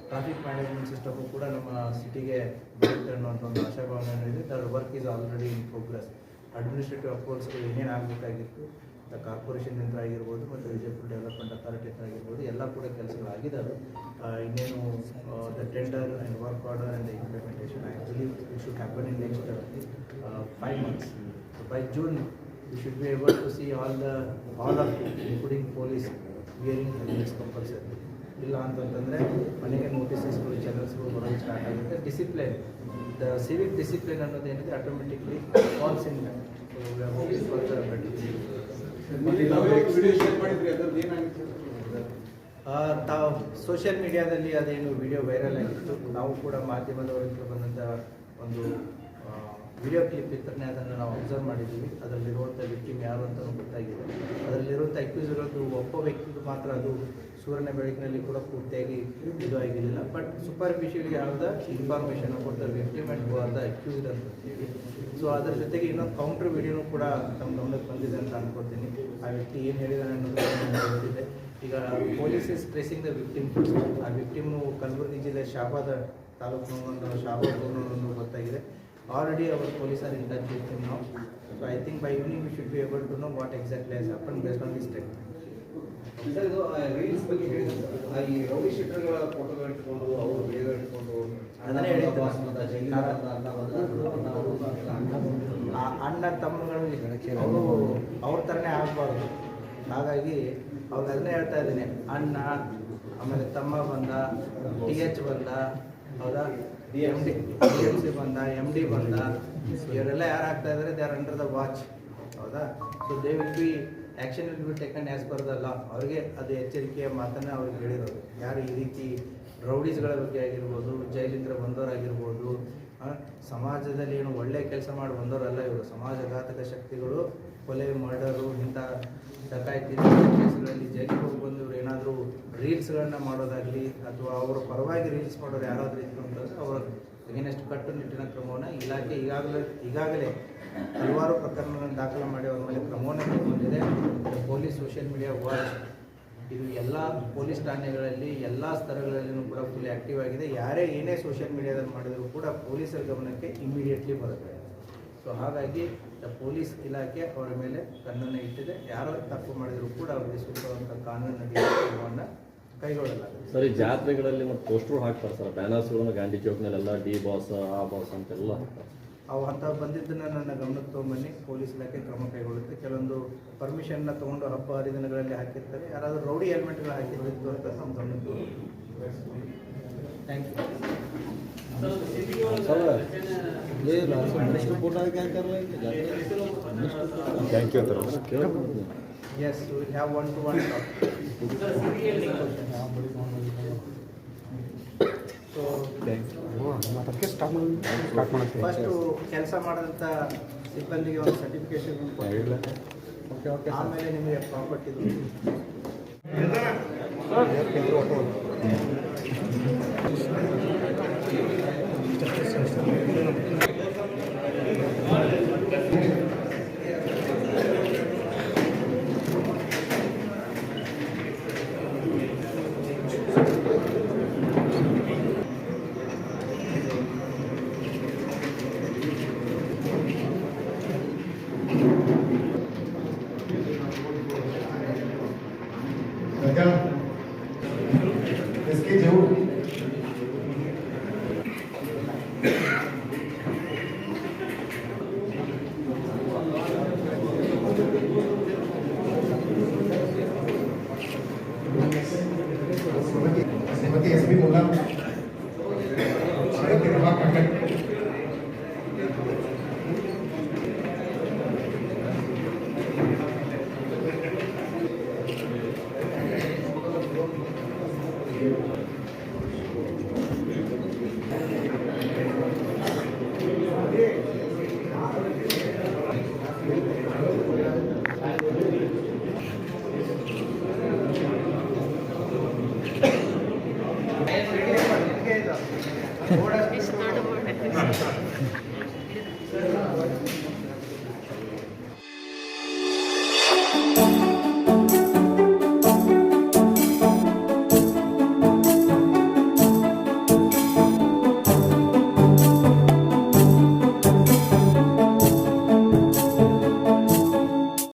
traffic management system ಕೂಡ ನಮ್ಮ ಸಿಟಿಗೆ ಬರುತ್ತೆ ಅನ್ನುವಂಥ ಒಂದು ಆಶಾಭಾವನೆ ಇದೆ. Their work is already in progress administrative ಅಪ್ರೋಚ್ಗಳು ಏನೇನು ಆಗಬೇಕಾಗಿತ್ತು ಕಾರ್ಪೊರೇಷನ್ ಯಂತ್ರ ಆಗಿರ್ಬೋದು ಮತ್ತು ವಿಜಯಪುರ ಡೆವಲಪ್ಮೆಂಟ್ ಅಥಾರಿಟಿ ಹತ್ರ ಆಗಿರ್ಬೋದು, ಎಲ್ಲ ಕೂಡ ಕೆಲಸಗಳಾಗಿದ್ದಾವೆ ಇನ್ನೇನು the tender and work order and implementation believe it should happen in next five months by June you should be able to see all the all of including police wearing helmets compulsory ಇಲ್ಲ ಅಂತಂತಂದರೆ ಮನೆಗೆ ನೋಟಿಸಸ್ಗಳು ಚಾನಲ್ಸ್ಗಳು ಬರೋದು start ಆಗುತ್ತೆ. Discipline the civic discipline ಅನ್ನೋದೇನಿದೆ automatically falls in video better ತಾವು social ಮೀಡಿಯಾದಲ್ಲಿ ಅದೇನು ವಿಡಿಯೋ ವೈರಲ್ ಆಗಿತ್ತು. ನಾವು ಕೂಡ ಮಾಧ್ಯಮದವರಿಂದ ಬಂದಂಥ ಒಂದು ವಿಡಿಯೋ ಕ್ಲಿಪ್ ಇತ್ತನೇ ಅದನ್ನು ನಾವು ಅಬ್ಸರ್ವ್ ಮಾಡಿದ್ದೀವಿ. ಅದರಲ್ಲಿರುವಂಥ ವ್ಯಕ್ತಿ ಯಾರು ಅಂತ ಗೊತ್ತಾಗಿದೆ ಅದರಲ್ಲಿರುವಂಥ ಅಕ್ಯೂಸ್ಗಳದ್ದು ಒಬ್ಬ ವ್ಯಕ್ತಿದು ಮಾತ್ರ ಅದು ಸೂರ್ಯನ ಬೆಳಕಿನಲ್ಲಿ ಕೂಡ ಪೂರ್ತಿಯಾಗಿ ಇದು ಆಗಿರಲಿಲ್ಲ. ಬಟ್ ಸೂಪರ್ಫಿಷಿಯಲ್ಗೆ ಯಾವ್ದು information about implement victim and who are the accused ಅಂತ ಸೊ ಅದರ ಜೊತೆಗೆ ಇನ್ನೊಂದು ಕೌಂಟರ್ ವಿಡಿಯೋನು ಕೂಡ ತಮ್ಮ ಗಮನಕ್ಕೆ ಬಂದಿದೆ ಅಂತ ಅನ್ಕೊಳ್ತೀನಿ. ಆ ವ್ಯಕ್ತಿ ಏನು ಹೇಳಿದಾನೆ ಅನ್ನೋದು ಈಗ police is tracing the victim ಆ ವಿಕ್ಟಿಮ್ನು ಕಲಬುರಗಿ ಜಿಲ್ಲೆ ಶಾಬಾದ ತಾಲೂಕು ಒಂದು ಶಾಬಾದ ಗೊತ್ತಾಗಿದೆ. ಆಲ್ರೆಡಿ ಅವರು ಪೊಲೀಸ್ ಆರ್ ಇನ್ ಟಚ್ ನಾವು so I think by evening we should be able to know what exactly has happen based on this time sir ಇದು ರೀಲ್ಸ್ ಬಗ್ಗೆ ಹೇಳಿದ್ರು ಈ ರೌಡಿ ಶೀಟರ್ಗಳ ಫೋಟೋಗಳು ಇಟ್ಕೊಂಡು ಅವರು ವಿಡಿಯೋಗಳು ಇಟ್ಕೊಂಡು ಅದನ್ನೇ ಅಣ್ಣ ತಮ್ಮಗಳು ಅವರು ಅವ್ರ ಥರನೇ ಆಗಬಾರ್ದು. ಹಾಗಾಗಿ ಅವ್ರಿಗೆ ಅದನ್ನೇ ಹೇಳ್ತಾ ಇದ್ದೀನಿ. ಅಣ್ಣ ಆಮೇಲೆ ತಮ್ಮ ಬಂದ ಟಿ ಎಚ್ ಬಂದ ಹೌದಾ? M D D M C ಬಂದ ಎಂ ಡಿ ಬಂದ. ಇವರೆಲ್ಲ ಯಾರು ಆಗ್ತಾ ಇದ್ದಾರೆ they are under the watch ಹೌದಾ? So they will be action will be taken as per the law ಅವ್ರಿಗೆ ಅದು ಎಚ್ಚರಿಕೆಯ ಮಾತನ್ನ ಅವ್ರಿಗೆ ಹೇಳಿರೋದು. ಯಾರು ಈ ರೀತಿ ರೌಡೀಸ್ಗಳ ಬಗ್ಗೆ ಆಗಿರ್ಬೋದು ಜೈಲಿಂದ ಬಂದವರಾಗಿರ್ಬೋದು ಸಮಾಜದಲ್ಲಿ ಏನು ಒಳ್ಳೆ ಕೆಲಸ ಮಾಡಿ ಬಂದವರಲ್ಲ ಇವರು. ಸಮಾಜಘಾತಕ ಶಕ್ತಿಗಳು, ಕೊಲೆ, ಮರ್ಡರು, ಇಂಥ ಡಕಾಯಿತಿ ಕೇಸ್ಗಳಲ್ಲಿ ಜೈಲಿಗೆ ಹೋಗಿ ಬಂದು ಇವ್ರು ಏನಾದರೂ ರೀಲ್ಸ್ಗಳನ್ನ ಮಾಡೋದಾಗಲಿ ಅಥವಾ ಅವರ ಪರವಾಗಿ ರೀಲ್ಸ್ ಮಾಡೋರು ಯಾರಾದರೂ ಇದ್ರು ಅಂತಂದ್ರೆ ಅವರ ಅಗೇನೆಸ್ಟ್ ಕಟ್ಟುನಿಟ್ಟಿನ ಕ್ರಮವನ್ನು ಇಲಾಖೆ ಈಗಾಗಲೇ ಈಗಾಗಲೇ ಹಲವಾರು ಪ್ರಕರಣಗಳನ್ನು ದಾಖಲು ಮಾಡಿ ಅವರ ಮೇಲೆ ಕ್ರಮವನ್ನು ಕೈಗೊಂಡಿದೆ. ಪೊಲೀಸ್, ಸೋಷಿಯಲ್ ಮೀಡಿಯಾ, ವಾಚ್, ಇದು ಎಲ್ಲ ಪೊಲೀಸ್ ಠಾಣೆಗಳಲ್ಲಿ ಎಲ್ಲ ಸ್ಥಳಗಳಲ್ಲಿಯೂ ಕೂಡ ಫುಲ್ ಆ್ಯಕ್ಟಿವ್ ಆಗಿದೆ. ಯಾರೇ ಏನೇ ಸೋಷಿಯಲ್ ಮೀಡಿಯಾದಲ್ಲಿ ಮಾಡಿದರೂ ಕೂಡ ಪೊಲೀಸರ ಗಮನಕ್ಕೆ ಇಮಿಡಿಯೇಟ್ಲಿ ಬರುತ್ತೆ. ಸೊ ಹಾಗಾಗಿ ಪೊಲೀಸ್ ಇಲಾಖೆ ಅವರ ಮೇಲೆ ಕಣ್ಣನ್ನು ಇಟ್ಟಿದೆ. ಯಾರೋ ತಪ್ಪು ಮಾಡಿದರೂ ಕೂಡ ಅವರಿಗೆ ಸೂಕ್ತವಾದಂಥ ಕಾನೂನಿನ ಕ್ರಮವನ್ನು ಕೈಗೊಳ್ಳಲಾಗುತ್ತೆ ಸರಿ, ಜಾತ್ರೆಗಳಲ್ಲಿ ಮತ್ತು ಪೋಸ್ಟರ್ ಹಾಕ್ತಾರೆ ಸರ್. ಬ್ಯಾನರ್ಸ್ಗಳನ್ನು ಗಾಂಧಿ ಚೌಕ್ನಲ್ಲೆಲ್ಲ ಡಿ ಬಾಸ್ ಆ ಬಾಸ್ ಅಂತೆಲ್ಲ ಹಾಕ್ತಾರೆ. ಅವು ಅಂತ ಬಂದಿದ್ದನ್ನು ನನ್ನ ಗಮನಕ್ಕೆ ತೊಗೊಂಬನ್ನಿ. ಪೊಲೀಸ್ ಇಲಾಖೆ ಕ್ರಮ ಕೈಗೊಳ್ಳುತ್ತೆ. ಕೆಲವೊಂದು ಪರ್ಮಿಷನ್ನ ತೊಗೊಂಡು ಹಬ್ಬ ಹರಿದಿನಗಳಲ್ಲಿ ಹಾಕಿರ್ತಾರೆ. ಯಾರಾದರೂ ರೌಡಿ ಹೆಲ್ಮೆಟ್ಗಳು ಹಾಕಿರ್ತಿತ್ತು ಅಂತ ನಮ್ಮ ಗಮನಕ್ಕೆ ಥ್ಯಾಂಕ್ ಯು ಥ್ಯಾಂಕ್ ಯು ಅಂತಾರೆ Yes, we will have one to one talk. So, ಅದಕ್ಕೆ ಫಸ್ಟು ಕೆಲಸ ಮಾಡಿದಂಥ ಸಿಬ್ಬಂದಿಗೆ ಒಂದು ಸರ್ಟಿಫಿಕೇಷನ್ ಇಲ್ಲ ಓಕೆ ಓಕೆ ಆಮೇಲೆ ನಿಮಗೆ ಪ್ರಾಪರ್ಟಿ Thank.